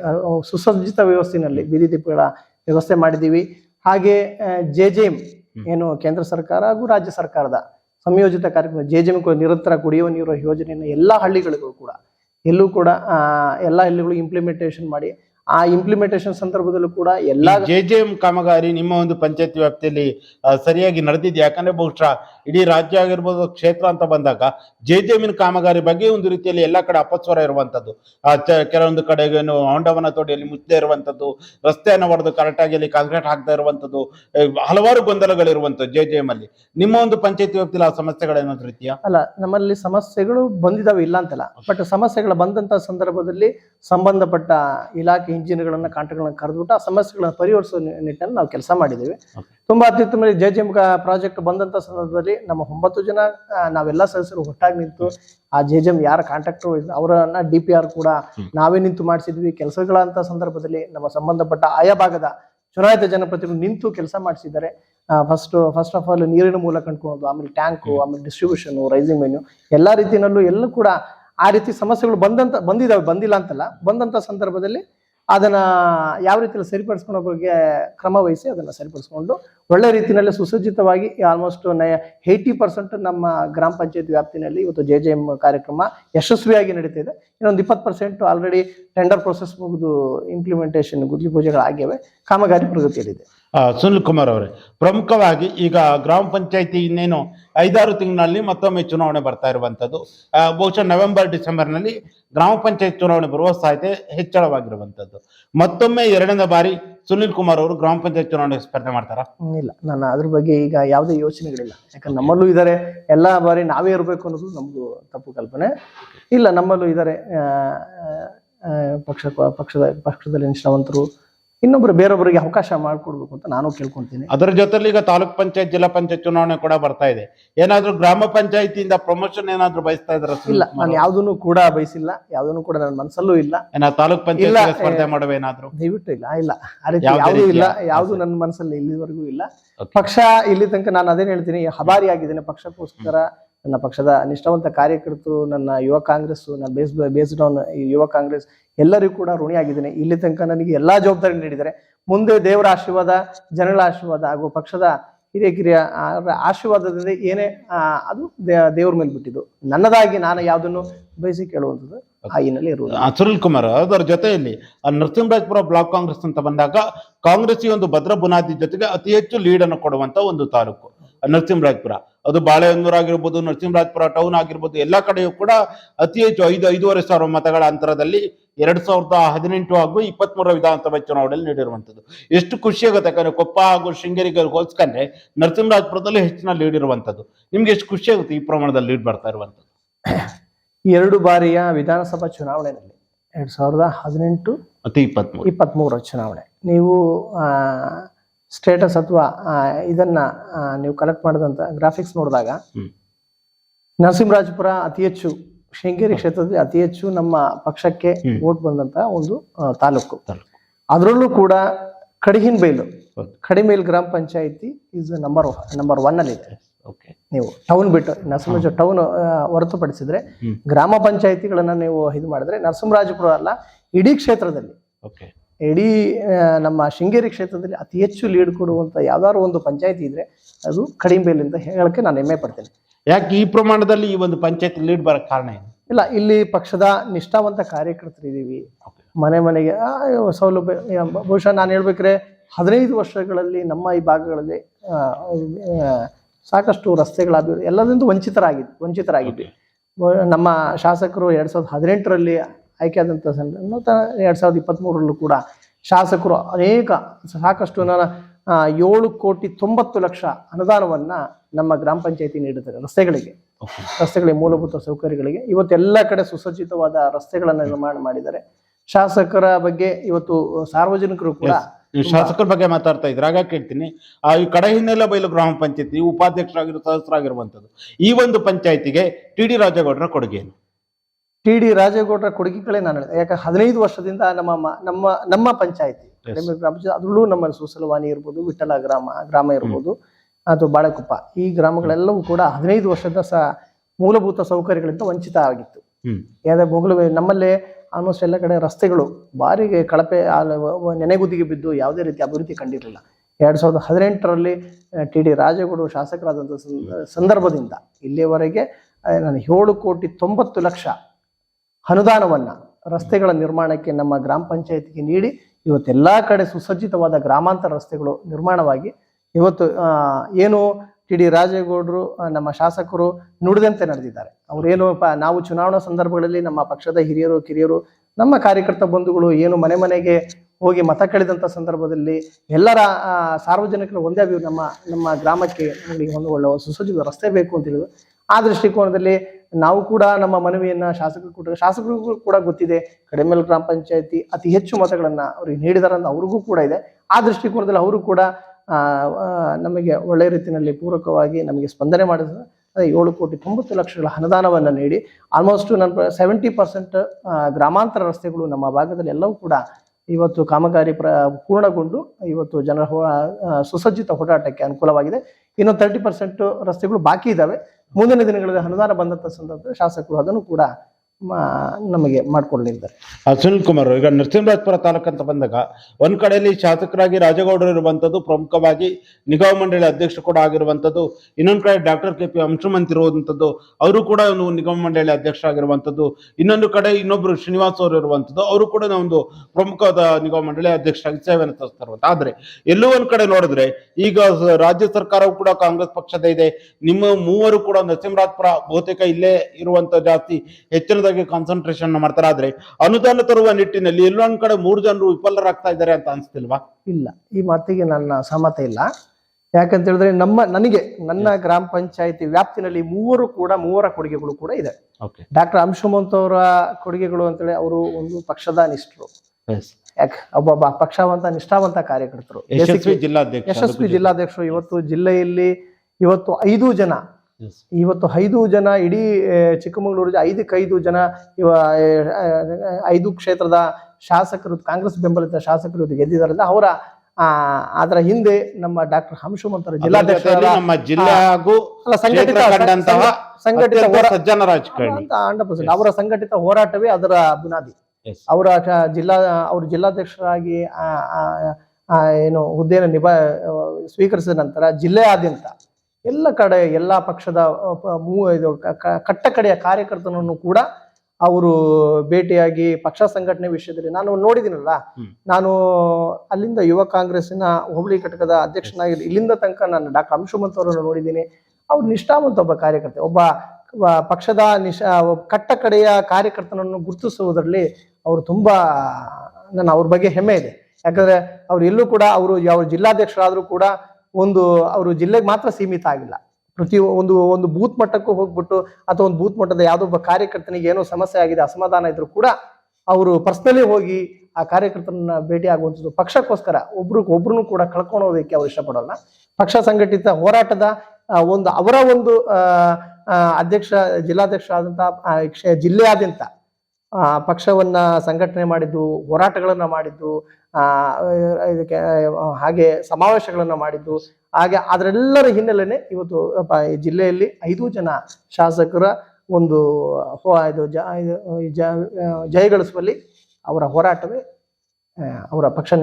ಸುಸಜ್ಜಿತ ವ್ಯವಸ್ಥೆಯಲ್ಲಿ ಬೀದಿ ದೀಪಗಳ ವ್ಯವಸ್ಥೆ ಮಾಡಿದ್ದೀವಿ. ಹಾಗೆ ಜೆ ಜೆ ಎಂ ಏನು ಕೇಂದ್ರ ಸರ್ಕಾರ ಹಾಗೂ ರಾಜ್ಯ ಸರ್ಕಾರದ ಸಂಯೋಜಿತ ಕಾರ್ಯಕ್ರಮ ಜೆ ಜೆ ಎಂ ನಿರಂತರ ಕುಡಿಯುವ ನೀರು ಯೋಜನೆಯನ್ನು ಎಲ್ಲ ಹಳ್ಳಿಗಳಿಗೂ ಕೂಡ ಎಲ್ಲೂ ಕೂಡ ಎಲ್ಲ ಎಲ್ಲಾ ಹಳ್ಳಿಗಳು ಇಂಪ್ಲಿಮೆಂಟೇಷನ್ ಮಾಡಿ ಆ ಇಂಪ್ಲಿಮೆಂಟೇಷನ್ ಸಂದರ್ಭದಲ್ಲೂ ಕೂಡ ಎಲ್ಲಾ ಜೆ ಜೆ ಎಂ ಕಾಮಗಾರಿ ನಿಮ್ಮ ಒಂದು ಪಂಚಾಯತ್ ವ್ಯಾಪ್ತಿಯಲ್ಲಿ ಸರಿಯಾಗಿ ನಡೆದಿದೆ. ಯಾಕಂದ್ರೆ ಬಹುಶಃ ಇಡೀ ರಾಜ್ಯ ಆಗಿರ್ಬೋದು ಕ್ಷೇತ್ರ ಅಂತ ಬಂದಾಗ ಜೆ ಜೆ ಎಂ ಕಾಮಗಾರಿ ಬಗ್ಗೆ ಒಂದು ರೀತಿಯಲ್ಲಿ ಎಲ್ಲಾ ಕಡೆ ಅಪಸ್ವರ ಇರುವಂತದ್ದು. ಕೆಲವೊಂದು ಕಡೆ ಏನು ಹೊಂಡವನ ತೋಡಿಯಲ್ಲಿ ಮುಚ್ಚದೆ ಇರುವಂತದ್ದು ರಸ್ತೆಯನ್ನು ಹೊಡೆದು ಕರೆಕ್ಟಾಗಿ ಅಲ್ಲಿ ಕಾಂಕ್ರೀಟ್ ಹಾಕ್ತಾ ಇರುವಂತದ್ದು ಹಲವಾರು ಗೊಂದಲಗಳಿರುವಂತದ್ದು ಜೆ ಜೆ ಎಂ ಅಲ್ಲಿ. ನಿಮ್ಮ ಒಂದು ಪಂಚಾಯತಿ ವ್ಯಾಪ್ತಿಯಲ್ಲಿ ಆ ಸಮಸ್ಯೆಗಳೇನೋ ರೀತಿಯ ಅಲ್ಲ ನಮ್ಮಲ್ಲಿ ಸಮಸ್ಯೆಗಳು ಬಂದಿದಾವೆ ಇಲ್ಲ ಅಂತಲ್ಲ. ಬಟ್ ಸಮಸ್ಯೆಗಳು ಬಂದಂತ ಸಂದರ್ಭದಲ್ಲಿ ಸಂಬಂಧಪಟ್ಟ ಇಲಾಖೆ ಇಂಜಿನಿಯರ್ಗಳನ್ನ ಕಾಂಟ್ರಾಕ್ಟ್ಗಳನ್ನ ಕರೆದ್ಬಿಟ್ಟು ಆ ಸಮಸ್ಯೆಗಳನ್ನ ಪರಿಹರಿಸುವ ನಿಟ್ಟಿನಲ್ಲಿ ನಾವು ಕೆಲಸ ಮಾಡಿದ್ದೇವೆ. ತುಂಬಾ ಅತ್ಯುತ್ತಮ ಜೆ ಜೆ ಪ್ರಾಜೆಕ್ಟ್ ಬಂದಂತ ಸಂದರ್ಭದಲ್ಲಿ ನಮ್ಮ ಒಂಬತ್ತು ಜನ ನಾವೆಲ್ಲ ಸದಸ್ಯರು ಒಟ್ಟಾಗಿ ನಿಂತು ಆ ಜೆ ಜೆ ಯಾರ ಕಾಂಟ್ರಾಕ್ಟರ್ ಅವರನ್ನ ಡಿ ಪಿ ಆರ್ ಕೂಡ ನಾವೇ ನಿಂತು ಮಾಡಿಸಿದ್ವಿ. ಕೆಲಸಗಳಂತ ಸಂದರ್ಭದಲ್ಲಿ ನಮ್ಮ ಸಂಬಂಧಪಟ್ಟ ಆಯಾ ಭಾಗದ ಚುನಾಯಿತ ಜನಪ್ರತಿನಿಧಿಗಳು ನಿಂತು ಕೆಲಸ ಮಾಡಿಸಿದ್ದಾರೆ. ಫಸ್ಟ್ ಫಸ್ಟ್ ಆಫ್ ಆಲ್ ನೀರಿನ ಮೂಲ ಕಂಡ್ಕೊಳ್ಳೋದು ಆಮೇಲೆ ಟ್ಯಾಂಕು ಆಮೇಲೆ ಡಿಸ್ಟ್ರಿಬ್ಯೂಷನ್ ರೈಸಿಂಗ್ ಮೆನ್ಯೂ ಎಲ್ಲಾ ರೀತಿಯಲ್ಲೂ ಎಲ್ಲೂ ಕೂಡ ಆ ರೀತಿ ಸಮಸ್ಯೆಗಳು ಬಂದಂತ ಬಂದಿದಾವೆ ಬಂದಿಲ್ಲ ಅಂತಲ್ಲ. ಬಂದಂತ ಸಂದರ್ಭದಲ್ಲಿ ಅದನ್ನ ಯಾವ ರೀತಿಯಲ್ಲಿ ಸರಿಪಡಿಸ್ಕೊಳ್ಳೋ ಬಗ್ಗೆ ಕ್ರಮ ವಹಿಸಿ ಅದನ್ನ ಸರಿಪಡಿಸ್ಕೊಂಡು ಒಳ್ಳೆ ರೀತಿಯಲ್ಲಿ ಸುಸಜ್ಜಿತವಾಗಿ ಆಲ್ಮೋಸ್ಟ್ ಏಯ್ಟಿ ಪರ್ಸೆಂಟ್ ನಮ್ಮ ಗ್ರಾಮ ಪಂಚಾಯತ್ ವ್ಯಾಪ್ತಿನಲ್ಲಿ ಇವತ್ತು ಜೆ ಜೆ ಎಂ ಕಾರ್ಯಕ್ರಮ ಯಶಸ್ವಿಯಾಗಿ ನಡೀತಿದೆ ಇನ್ನೊಂದು ಇಪ್ಪತ್ತು ಪರ್ಸೆಂಟ್ ಆಲ್ರೆಡಿ ಟೆಂಡರ್ ಪ್ರೊಸೆಸ್ ಮುಗಿದು ಇಂಪ್ಲಿಮೆಂಟೇಷನ್ ಗುದ್ಲಿ ಪೂಜೆಗಳಾಗಿವೆ ಕಾಮಗಾರಿ ಪ್ರಗತಿಯಲ್ಲಿದೆ. ಸುನಿಲ್ ಕುಮಾರ್ ಅವರೇ ಪ್ರಮುಖವಾಗಿ ಈಗ ಗ್ರಾಮ ಪಂಚಾಯತಿ ಇನ್ನೇನು ಐದಾರು ತಿಂಗಳಲ್ಲಿ ಮತ್ತೊಮ್ಮೆ ಚುನಾವಣೆ ಬರ್ತಾ ಇರುವಂತದ್ದು ಆ, ಬಹುಶಃ ನವೆಂಬರ್ ಡಿಸೆಂಬರ್ನಲ್ಲಿ ಗ್ರಾಮ ಪಂಚಾಯತ್ ಚುನಾವಣೆ ಬರುವ ಸಾಧ್ಯತೆ ಹೆಚ್ಚಳವಾಗಿರುವಂತದ್ದು ಮತ್ತೊಮ್ಮೆ ಎರಡನೇ ಬಾರಿ ಸುನಿಲ್ ಕುಮಾರ್ ಅವರು ಗ್ರಾಮ ಪಂಚಾಯತ್ ಚುನಾವಣೆ ಸ್ಪರ್ಧೆ ಮಾಡ್ತಾರಾ? ಇಲ್ಲ. ನಾನು ಅದ್ರ ಬಗ್ಗೆ ಈಗ ಯಾವುದೇ ಯೋಚನೆಗಳಿಲ್ಲ. ಯಾಕಂದ್ರೆ ನಮ್ಮಲ್ಲೂ ಇದ್ದಾರೆ ಎಲ್ಲಾ ಬಾರಿ ನಾವೇ ಇರಬೇಕು ಅನ್ನೋದು ನಮ್ದು ತಪ್ಪು ಕಲ್ಪನೆ. ಇಲ್ಲ ನಮ್ಮಲ್ಲೂ ಇದ್ದಾರೆ ಆ, ಪಕ್ಷ ಪಕ್ಷದ ಪಕ್ಷದಲ್ಲಿ ನಿಷ್ಠಾವಂತರು ಇನ್ನೊಬ್ರು ಬೇರೊಬ್ಬರಿಗೆ ಅವಕಾಶ ಮಾಡಿಕೊಡ್ಬೇಕು ಅಂತ ನಾನು ಕೇಳ್ಕೊಂತೀನಿ. ಅದರ ಜೊತೆಲಿ ಈಗ ತಾಲೂಕ್ ಪಂಚಾಯತ್ ಜಿಲ್ಲಾ ಪಂಚಾಯತ್ ಚುನಾವಣೆ ಕೂಡ ಬರ್ತಾ ಇದೆ. ಏನಾದ್ರೂ ಗ್ರಾಮ ಪಂಚಾಯತಿಯಿಂದ ಪ್ರಮೋಷನ್ ಏನಾದ್ರೂ ಬಯಸ್ತಾ ಇದ್ರ ಇಲ್ಲ ನಾನು ಯಾವ್ದನ್ನು ಕೂಡ ಬಯಸಿಲ್ಲ. ಯಾವ್ದನ್ನು ಕೂಡ ನನ್ನ ಮನಸ್ಸಲ್ಲೂ ಇಲ್ಲ. ತಾಲೂಕ್ ಪಂಚಾಯತ್ ಸ್ಪರ್ಧೆ ಮಾಡುವೇನಾದ್ರೂ ದಯವಿಟ್ಟು ಇಲ್ಲ ಇಲ್ಲ. ಆ ರೀತಿ ಯಾವುದೇ ಇಲ್ಲ ಯಾವ್ದು ಯಾವುದು ನನ್ನ ಮನಸ್ಸಲ್ಲಿ ಇಲ್ಲಿವರೆಗೂ ಇಲ್ಲ. ಪಕ್ಷ ಇಲ್ಲಿ ತನಕ ನಾನು ಅದೇನ್ ಹೇಳ್ತೀನಿ ಹಬಾರಿ ಆಗಿದ್ದೇನೆ ಪಕ್ಷಕ್ಕೋಸ್ಕರ. ನನ್ನ ಪಕ್ಷದ ನಿಷ್ಠಾವಂತ ಕಾರ್ಯಕರ್ತರು ನನ್ನ ಯುವ ಕಾಂಗ್ರೆಸ್ ನನ್ನ ಬೇಸ್ ಬೇಸ್ಡ್ ಆನ್ ಯುವ ಕಾಂಗ್ರೆಸ್ ಎಲ್ಲರಿಗೂ ಕೂಡ ಋಣಿಯಾಗಿದ್ದೇನೆ. ಇಲ್ಲಿ ತನಕ ನನಗೆ ಎಲ್ಲಾ ಜವಾಬ್ದಾರಿ ನೀಡಿದ್ದಾರೆ. ಮುಂದೆ ದೇವರ ಆಶೀರ್ವಾದ ಜನರ ಆಶೀರ್ವಾದ ಹಾಗೂ ಪಕ್ಷದ ಹಿರಿಯ ಕಿರಿಯ ಆಶೀರ್ವಾದದಿಂದ ಏನೇ ಅದು ದೇವರ ಮೇಲೆ ಬಿಟ್ಟಿದ್ದು. ನನ್ನದಾಗಿ ನಾನು ಯಾವುದನ್ನು ಬಯಸಿ ಕೇಳುವಂಥದ್ದು ಆ ಹಿನ್ನೆಲೆ ಇರುವುದು ಆ, ಸುನಿಲ್ ಕುಮಾರ್ ಅದರ ಜೊತೆಯಲ್ಲಿ ನರಸಿಂಹರಾಜಪುರ ಬ್ಲಾಕ್ ಕಾಂಗ್ರೆಸ್ ಅಂತ ಬಂದಾಗ ಕಾಂಗ್ರೆಸ್ ಒಂದು ಭದ್ರ ಬುನಾದಿ ಜೊತೆಗೆ ಅತಿ ಹೆಚ್ಚು ಲೀಡ್ ಅನ್ನು ಕೊಡುವಂತ ಒಂದು ತಾಲೂಕು. ನರಸಿಂಹರಾಜಪುರ. ಅದು ಬಾಳೆಹೊನ್ನೂರು ಆಗಿರ್ಬೋದು ನರಸಿಂಹರಾಜಪುರ ಟೌನ್ ಆಗಿರ್ಬೋದು ಎಲ್ಲ ಕಡೆಯೂ ಕೂಡ ಅತಿ ಹೆಚ್ಚು ಐದು ಐದೂವರೆ ಸಾವಿರ ಮತಗಳ ಅಂತರದಲ್ಲಿ ಎರಡ್ ಸಾವಿರದ ಹದಿನೆಂಟು ಹಾಗೂ ಇಪ್ಪತ್ತ್ ಮೂರ ವಿಧಾನಸಭೆ ಚುನಾವಣೆಯಲ್ಲಿ ನೀಡಿರುವಂಥದ್ದು. ಎಷ್ಟು ಖುಷಿ ಆಗುತ್ತೆ ಯಾಕಂದ್ರೆ ಕೊಪ್ಪ ಹಾಗೂ ಶೃಂಗೇರಿಗೆ ಹೋಲಿಸ್ಕೊಂಡ್ರೆ ನರಸಿಂಹರಾಜಪುರದಲ್ಲಿ ಹೆಚ್ಚಿನ ಲೀಡ್ ಇರುವಂತದ್ದು ನಿಮ್ಗೆ ಎಷ್ಟು ಖುಷಿ ಆಗುತ್ತೆ ಈ ಪ್ರಮಾಣದಲ್ಲಿ ಲೀಡ್ ಬರ್ತಾ ಇರುವಂತದ್ದು ಎರಡು ಬಾರಿಯ ವಿಧಾನಸಭಾ ಚುನಾವಣೆಯಲ್ಲಿ ಎರಡ್ ಸಾವಿರದ ಹದಿನೆಂಟು ಮತ್ತು ಇಪ್ಪತ್ಮೂರು. ಇಪ್ಪತ್ತ್ಮೂರರ ಚುನಾವಣೆ. ನೀವು ಸ್ಟೇಟಸ್ ಅಥವಾ ಇದನ್ನ ನೀವು ಕಲೆಕ್ಟ್ ಮಾಡಿದಂತ ಗ್ರಾಫಿಕ್ಸ್ ನೋಡಿದಾಗ. ನರಸಿಂಹರಾಜಪುರ ಅತಿ ಹೆಚ್ಚು ಶೃಂಗೇರಿ ಕ್ಷೇತ್ರದಲ್ಲಿ ಅತಿ ಹೆಚ್ಚು ನಮ್ಮ ಪಕ್ಷಕ್ಕೆ. ವೋಟ್ ಬಂದಂತ ಒಂದು ತಾಲೂಕು. ಅದರಲ್ಲೂ ಕೂಡ ಕಡಿಹಿನ ಬೈಲು. ಕಡಿಮೇಲ್ ಗ್ರಾಮ panchayat is number number one ಅಲ್ಲಿ ಇದೆ ಓಕೆ ನೀವು ಟೌನ್ ಬಿಟ್ಟು ನರಸಿಂಹರಾಜ ಟೌನ್ ಹೊರತುಪಡಿಸಿದ್ರೆ ಗ್ರಾಮ ಪಂಚಾಯತಿಗಳನ್ನ ನೀವು ಇದು ಮಾಡಿದ್ರೆ ನರಸಿಂಹರಾಜಪುರ ಅಲ್ಲ ಇಡೀ ಕ್ಷೇತ್ರದಲ್ಲಿ ಓಕೆ ಇಡೀ ನಮ್ಮ ಶೃಂಗೇರಿ ಕ್ಷೇತ್ರದಲ್ಲಿ ಅತಿ ಹೆಚ್ಚು ಲೀಡ್ ಕೊಡುವಂತ ಯಾವ್ದಾದ್ರು ಒಂದು ಪಂಚಾಯತಿ ಇದ್ರೆ ಅದು ಕಡಿಮೆ ಅಂತ ಹೇಳಕ್ಕೆ ನಾನು ಹೆಮ್ಮೆ ಪಡ್ತೇನೆ. ಯಾಕೆ ಈ ಪ್ರಮಾಣದಲ್ಲಿ ಈ ಒಂದು ಪಂಚಾಯತ್ ಲೀಡ್ ಬರೋಕ್ಕೆ ಕಾರಣ ಏನು? ಇಲ್ಲ ಇಲ್ಲಿ ಪಕ್ಷದ ನಿಷ್ಠಾವಂತ ಕಾರ್ಯಕರ್ತರಿದ್ದೀವಿ. ಮನೆ ಮನೆಗೆ ಸೌಲಭ್ಯ ಬಹುಶಃ ನಾನು ಹೇಳ್ಬೇಕ್ರೆ ಹದಿನೈದು ವರ್ಷಗಳಲ್ಲಿ ನಮ್ಮ ಈ ಭಾಗಗಳಲ್ಲಿ ಸಾಕಷ್ಟು ರಸ್ತೆಗಳ ಅಭಿವೃದ್ಧಿ ಎಲ್ಲದಿಂದ ವಂಚಿತರಾಗಿದ್ದು ವಂಚಿತರಾಗಿದ್ವಿ. ನಮ್ಮ ಶಾಸಕರು ಎರಡ್ ಸಾವಿರದ ಹದಿನೆಂಟರಲ್ಲಿ ಆಯ್ಕೆಯಾದಂಥ ಸಂದರ್ಭ ಎರಡ್ ಸಾವಿರದ ಇಪ್ಪತ್ತ್ಮೂರರಲ್ಲೂ ಕೂಡ ಶಾಸಕರು ಅನೇಕ ಸಾಕಷ್ಟು ನಾನು ಆ, ಏಳು ಕೋಟಿ ತೊಂಬತ್ತು ಲಕ್ಷ ಅನುದಾನವನ್ನ ನಮ್ಮ ಗ್ರಾಮ ಪಂಚಾಯತಿ ನೀಡುತ್ತದೆ ರಸ್ತೆಗಳಿಗೆ. ರಸ್ತೆಗಳಿಗೆ ಮೂಲಭೂತ ಸೌಕರ್ಯಗಳಿಗೆ. ಇವತ್ತೆಲ್ಲ ಕಡೆ ಸುಸಜ್ಜಿತವಾದ ರಸ್ತೆಗಳನ್ನು ನಿರ್ಮಾಣ ಮಾಡಿದ್ದಾರೆ. ಶಾಸಕರ ಬಗ್ಗೆ ಇವತ್ತು ಸಾರ್ವಜನಿಕರು ಕೂಡ ಶಾಸಕರ ಬಗ್ಗೆ ಮಾತಾಡ್ತಾ ಇದ್ರೆ ಆಗ ಕೇಳ್ತೀನಿ. ಆ ಈ ಕಡೆ ಹಿನ್ನೆಲೆ ಬಯಲು ಗ್ರಾಮ ಪಂಚಾಯತಿ ಉಪಾಧ್ಯಕ್ಷರಾಗಿರೋ ಸದಸ್ಯರಾಗಿರುವಂತದ್ದು ಈ ಒಂದು ಪಂಚಾಯತಿಗೆ ಟಿ ಡಿ ರಾಜೇಗೌಡರ ಕೊಡುಗೆ ಏನು ಟಿ ಡಿ ರಾಜೇಗೌಡರ ಕೊಡುಗೆಗಳೇ ನಾನು ಹೇಳಿದೆ. ಯಾಕೆ ಹದಿನೈದು ವರ್ಷದಿಂದ ನಮ್ಮ ನಮ್ಮ ನಮ್ಮ ಪಂಚಾಯತಿ ಕಡಿಮೆ ಗ್ರಾಮ ಪಂಚಾಯತ್ ಅದರಲ್ಲೂ ನಮ್ಮ ಸುಸಲವಾಣಿ ಇರ್ಬೋದು ವಿಠಲ ಗ್ರಾಮ ಗ್ರಾಮ ಇರ್ಬೋದು ಅಥವಾ ಬಾಳೆಕೊಪ್ಪ. ಈ ಗ್ರಾಮಗಳೆಲ್ಲವೂ ಕೂಡ ಹದಿನೈದು ವರ್ಷದ ಸ ಮೂಲಭೂತ ಸೌಕರ್ಯಗಳಿಂದ ವಂಚಿತ ಆಗಿತ್ತು. ಯಾಕಂದ್ರೆ ಮೊಗಲು ನಮ್ಮಲ್ಲೇ ಆಲ್ಮೋಸ್ಟ್ ಎಲ್ಲ ಕಡೆ ರಸ್ತೆಗಳು ಭಾರಿ ಕಳಪೆ ನೆನೆಗುದಿಗೆ ಬಿದ್ದು ಯಾವುದೇ ರೀತಿ ಅಭಿವೃದ್ಧಿ ಕಂಡಿರಲಿಲ್ಲ. ಎರಡ್ ಸಾವಿರದ ಹದಿನೆಂಟರಲ್ಲಿ ಟಿ ಡಿ ರಾಜೇಗೌಡರು ಶಾಸಕರಾದಂಥ ಸಂದ- ಸಂದರ್ಭದಿಂದ ಇಲ್ಲಿಯವರೆಗೆ ನಾನು ಏಳು ಕೋಟಿ ತೊಂಬತ್ತು ಲಕ್ಷ ಅನುದಾನವನ್ನ ರಸ್ತೆಗಳ ನಿರ್ಮಾಣಕ್ಕೆ ನಮ್ಮ ಗ್ರಾಮ ಪಂಚಾಯತಿಗೆ ನೀಡಿ ಇವತ್ತೆಲ್ಲಾ ಕಡೆ ಸುಸಜ್ಜಿತವಾದ ಗ್ರಾಮಾಂತರ ರಸ್ತೆಗಳು ನಿರ್ಮಾಣವಾಗಿ ಇವತ್ತು ಏನು ಟಿ ಡಿ ರಾಜೇಗೌಡರು ನಮ್ಮ ಶಾಸಕರು ನುಡಿದಂತೆ ನಡೆದಿದ್ದಾರೆ. ಅವರೇನು ನಾವು ಚುನಾವಣಾ ಸಂದರ್ಭಗಳಲ್ಲಿ ನಮ್ಮ ಪಕ್ಷದ ಹಿರಿಯರು, ಕಿರಿಯರು, ನಮ್ಮ ಕಾರ್ಯಕರ್ತ ಬಂಧುಗಳು ಏನು ಮನೆ ಮನೆಗೆ ಹೋಗಿ ಮತ ಕಳೆದಂಥ ಸಂದರ್ಭದಲ್ಲಿ ಎಲ್ಲರ ಸಾರ್ವಜನಿಕರು ಒಂದೇ ನಮ್ಮ ನಮ್ಮ ಗ್ರಾಮಕ್ಕೆ ಒಂದು ಒಳ್ಳೆ ಸುಸಜ್ಜಿತ ರಸ್ತೆ ಬೇಕು ಅಂತ ಹೇಳಿದ್ರು. ಆ ದೃಷ್ಟಿಕೋನದಲ್ಲಿ ನಾವು ಕೂಡ ನಮ್ಮ ಮನವಿಯನ್ನ ಶಾಸಕರು ಕೂಡ, ಶಾಸಕರಿಗೂ ಕೂಡ ಗೊತ್ತಿದೆ. ಕಡಿಮೆಲ್ ಗ್ರಾಮ ಪಂಚಾಯತಿ ಅತಿ ಹೆಚ್ಚು ಮತಗಳನ್ನ ಅವ್ರಿಗೆ ನೀಡಿದಾರೆ ಅಂತ ಅವ್ರಿಗೂ ಕೂಡ ಇದೆ. ಆ ದೃಷ್ಟಿಕೋನದಲ್ಲಿ ಅವರು ಕೂಡ ನಮಗೆ ಒಳ್ಳೆ ರೀತಿಯಲ್ಲಿ ಪೂರಕವಾಗಿ ನಮಗೆ ಸ್ಪಂದನೆ ಮಾಡಿದ ಏಳು ಕೋಟಿ ತೊಂಬತ್ತು ಲಕ್ಷಗಳ ಅನುದಾನವನ್ನು ನೀಡಿ ಆಲ್ಮೋಸ್ಟ್ ನನ್ನ ಸೆವೆಂಟಿ ಪರ್ಸೆಂಟ್ ಗ್ರಾಮಾಂತರ ರಸ್ತೆಗಳು ನಮ್ಮ ಭಾಗದಲ್ಲಿ ಎಲ್ಲವೂ ಕೂಡ ಇವತ್ತು ಕಾಮಗಾರಿ ಪ್ರ, ಪೂರ್ಣಗೊಂಡು ಇವತ್ತು ಜನರ ಸುಸಜ್ಜಿತ ಹೋರಾಟಕ್ಕೆ ಅನುಕೂಲವಾಗಿದೆ. ಇನ್ನು ತರ್ಟಿ ಪರ್ಸೆಂಟ್ ರಸ್ತೆಗಳು ಬಾಕಿ ಇದ್ದಾವೆ ಮುಂದಿನ ದಿನಗಳಲ್ಲಿ ಅನುದಾನ ಬಂದಂತ ಸಂದರ್ಭದಲ್ಲಿ ಶಾಸಕರು ಅದನ್ನು ಕೂಡ ನಮಗೆ ಮಾಡ್ಕೊಂಡಿದ್ದಾರೆ ಆ, ಸುನಿಲ್ ಕುಮಾರ್ ಈಗ ನರಸಿಂಹರಾಜಪುರ ತಾಲೂಕು ಅಂತ ಬಂದಾಗ ಒಂದ್ ಕಡೆಯಲ್ಲಿ ಶಾಸಕರಾಗಿ ರಾಜಗೌಡರು ಇರುವಂತದ್ದು ಪ್ರಮುಖವಾಗಿ ನಿಗಮ ಮಂಡಳಿ ಅಧ್ಯಕ್ಷ ಕೂಡ ಆಗಿರುವಂತದ್ದು ಇನ್ನೊಂದ್ ಕಡೆ ಡಾಕ್ಟರ್ ಕೆ ಪಿ ಅಂಶುಮಂತ್ ಇರುವಂತದ್ದು ಅವರು ಕೂಡ ಒಂದು ನಿಗಮ ಮಂಡಳಿ ಅಧ್ಯಕ್ಷ ಆಗಿರುವಂತದ್ದು ಇನ್ನೊಂದು ಕಡೆ ಇನ್ನೊಬ್ರು ಶ್ರೀನಿವಾಸ್ ಅವರು ಇರುವಂತದ್ದು ಅವರು ಕೂಡ ಒಂದು ಪ್ರಮುಖವಾದ ನಿಗಮ ಮಂಡಳಿ ಅಧ್ಯಕ್ಷರಾಗಿ ಸೇವೆಯನ್ನು ತೋರಿಸ್ತಾ ಆದ್ರೆ ಎಲ್ಲೋ ಒಂದ್ ಕಡೆ ನೋಡಿದ್ರೆ ಈಗ ರಾಜ್ಯ ಸರ್ಕಾರವು ಕೂಡ ಕಾಂಗ್ರೆಸ್ ಪಕ್ಷದ ಇದೆ ನಿಮ್ಮ ಮೂವರು ಕೂಡ ನರಸಿಂಹರಾಜಪುರ ಬಹುತೇಕ ಇಲ್ಲೇ ಇರುವಂತ ಜಾಸ್ತಿ ಹೆಚ್ಚಿನದಾಗಿ ಕಾನ್ಸಂಟ್ರೇಷನ್ ಮಾಡ್ತಾರೆ. ಆದ್ರೆ ಅನುದಾನ ತರುವ ನಿಟ್ಟಿನಲ್ಲಿ ಎಲ್ಲೊಂದ್ ಕಡೆ ಮೂರು ಜನರು ವಿಫಲರಾಗ್ತಾ ಇದ್ದಾರೆ ಅಂತ ಅನ್ಸ್ತಿಲ್ವಾ? ಇಲ್ಲ ಈ ಮಾತಿಗೆ ನನ್ನ ಸಹಮತ ಇಲ್ಲ. ಯಾಕಂತ ಹೇಳಿದ್ರೆ ನಮ್ಮ ನನಗೆ ನನ್ನ ಗ್ರಾಮ ಪಂಚಾಯತಿ ವ್ಯಾಪ್ತಿನಲ್ಲಿ ಮೂವರು ಕೂಡ ಮೂವರ ಕೊಡುಗೆಗಳು ಕೂಡ ಇದೆ. ಡಾಕ್ಟರ್ ಅಂಶುಮಂತ್ ಅವರ ಕೊಡುಗೆಗಳು ಅಂತೇಳಿ ಅವರು ಒಂದು ಪಕ್ಷದ ನಿಷ್ಠರು. ಯಾಕೆ ಒಬ್ಬ ಪಕ್ಷವಂತ ನಿಷ್ಠಾವಂತ ಕಾರ್ಯಕರ್ತರು. ಯಶಸ್ವಿ ಜಿಲ್ಲಾಧ್ಯಕ್ಷರು ಇವತ್ತು ಜಿಲ್ಲೆಯಲ್ಲಿ ಇವತ್ತು ಐದು ಜನ. ಇವತ್ತು ಐದು ಜನ ಇಡೀ ಚಿಕ್ಕಮಗಳೂರು ಜ- ಐದಕ್ಕೆ ಐದು ಜನ ಇವ ಐದು ಕ್ಷೇತ್ರದ ಶಾಸಕರು ಕಾಂಗ್ರೆಸ್ ಬೆಂಬಲಿತ ಶಾಸಕರು ಗೆದ್ದಿದ್ದಾರೆ ಅವರ ಆ, ಅದರ ಹಿಂದೆ ನಮ್ಮ ಡಾಕ್ಟರ್ ಹಂಶುಮಂತರ ಜಿಲ್ಲಾಧ್ಯಕ್ಷ ನಮ್ಮ ಜಿಲ್ಲೆ ಹಾಗೂ ಸಂಘಟಿತ ಸಂಘಟಿತ ಸಜ್ಜನ ರಾಜಕಾರಣಿ. ಅಂತ 100% ಅವರ ಸಂಘಟಿತ ಹೋರಾಟವೇ ಅದರ ಬುನಾದಿ. ಅವರ ಜಿಲ್ಲಾ ಅವರು ಜಿಲ್ಲಾಧ್ಯಕ್ಷರಾಗಿ ಏನು ಹುದ್ದೆಯನ್ನು ನಿಭಾ ಸ್ವೀಕರಿಸಿದ ನಂತರ ಜಿಲ್ಲೆಯಾದ್ಯಂತ ಎಲ್ಲ ಕಡೆ ಎಲ್ಲ ಪಕ್ಷದ ಮೂ- ಇದು ಕಟ್ಟ ಕಡೆಯ ಕಾರ್ಯಕರ್ತನನ್ನು ಕೂಡ ಅವರು ಭೇಟಿಯಾಗಿ ಪಕ್ಷ ಸಂಘಟನೆ ವಿಷಯದಲ್ಲಿ ನಾನು ನೋಡಿದ್ದೀನಲ್ಲ. ನಾನು ಅಲ್ಲಿಂದ ಯುವ ಕಾಂಗ್ರೆಸ್ಸಿನ ಹೋಬಳಿ ಘಟಕದ ಅಧ್ಯಕ್ಷನಾಗಿ ಇಲ್ಲಿಂದ ತನಕ ನಾನು ಡಾಕ್ಟರ್ ಅಂಶುಮಂತ್ ಅವರನ್ನು ನೋಡಿದ್ದೀನಿ. ಅವ್ರು ನಿಷ್ಠಾವಂತ ಒಬ್ಬ ಕಾರ್ಯಕರ್ತೆ ಒಬ್ಬ ಒಬ್ಬ ಪಕ್ಷದ ನಿಶ ಕಟ್ಟ ಕಡೆಯ ಕಾರ್ಯಕರ್ತನನ್ನು ಗುರುತಿಸುವುದರಲ್ಲಿ ಅವರು ತುಂಬಾ ನನ್ನ ಅವ್ರ ಬಗ್ಗೆ ಹೆಮ್ಮೆ ಇದೆ. ಯಾಕಂದ್ರೆ ಅವ್ರು ಎಲ್ಲೂ ಕೂಡ ಅವರು ಯಾವ ಜಿಲ್ಲಾಧ್ಯಕ್ಷರಾದರೂ ಕೂಡ ಒಂದು ಅವರು ಜಿಲ್ಲೆಗೆ ಮಾತ್ರ ಸೀಮಿತ ಆಗಿಲ್ಲ. ಪ್ರತಿ ಒಂದು ಒಂದು ಬೂತ್ ಮಟ್ಟಕ್ಕೂ ಹೋಗ್ಬಿಟ್ಟು ಅಥವಾ ಒಂದು ಬೂತ್ ಮಟ್ಟದ ಯಾವುದೊಬ್ಬ ಕಾರ್ಯಕರ್ತನಿಗೆ ಏನೋ ಸಮಸ್ಯೆ ಆಗಿದೆ, ಅಸಮಾಧಾನ ಇದ್ರು ಕೂಡ ಅವರು ಪರ್ಸ್ನಲಿ ಹೋಗಿ ಆ ಕಾರ್ಯಕರ್ತರನ್ನ ಭೇಟಿ ಆಗುವಂಥದ್ದು ಪಕ್ಷಕ್ಕೋಸ್ಕರ. ಒಬ್ರು ಒಬ್ರು ಕೂಡ ಕಳ್ಕೊಳೋದಕ್ಕೆ ಅವ್ರು ಇಷ್ಟಪಡೋಲ್ಲ. ಪಕ್ಷ ಸಂಘಟಿತ ಹೋರಾಟದ ಒಂದು ಅವರ ಒಂದು ಅಧ್ಯಕ್ಷ, ಜಿಲ್ಲಾಧ್ಯಕ್ಷ ಆದಂತಹ ಜಿಲ್ಲೆಯಾದ್ಯಂತ ಪಕ್ಷವನ್ನ ಸಂಘಟನೆ ಮಾಡಿದ್ದು, ಹೋರಾಟಗಳನ್ನ ಮಾಡಿದ್ದು ಇದಕ್ಕೆ ಹಾಗೆ ಸಮಾವೇಶಗಳನ್ನ ಮಾಡಿದ್ದು. ಹಾಗೆ ಅದರೆಲ್ಲರ ಹಿನ್ನೆಲೆನೆ ಇವತ್ತು ಜಿಲ್ಲೆಯಲ್ಲಿ ಐದು ಜನ ಶಾಸಕರ ಒಂದು ಇದು ಜ ಜಯಗಳಿಸುವಲ್ಲಿ ಅವರ ಹೋರಾಟವೇ ಆ, ಅವರ ಪಕ್ಷ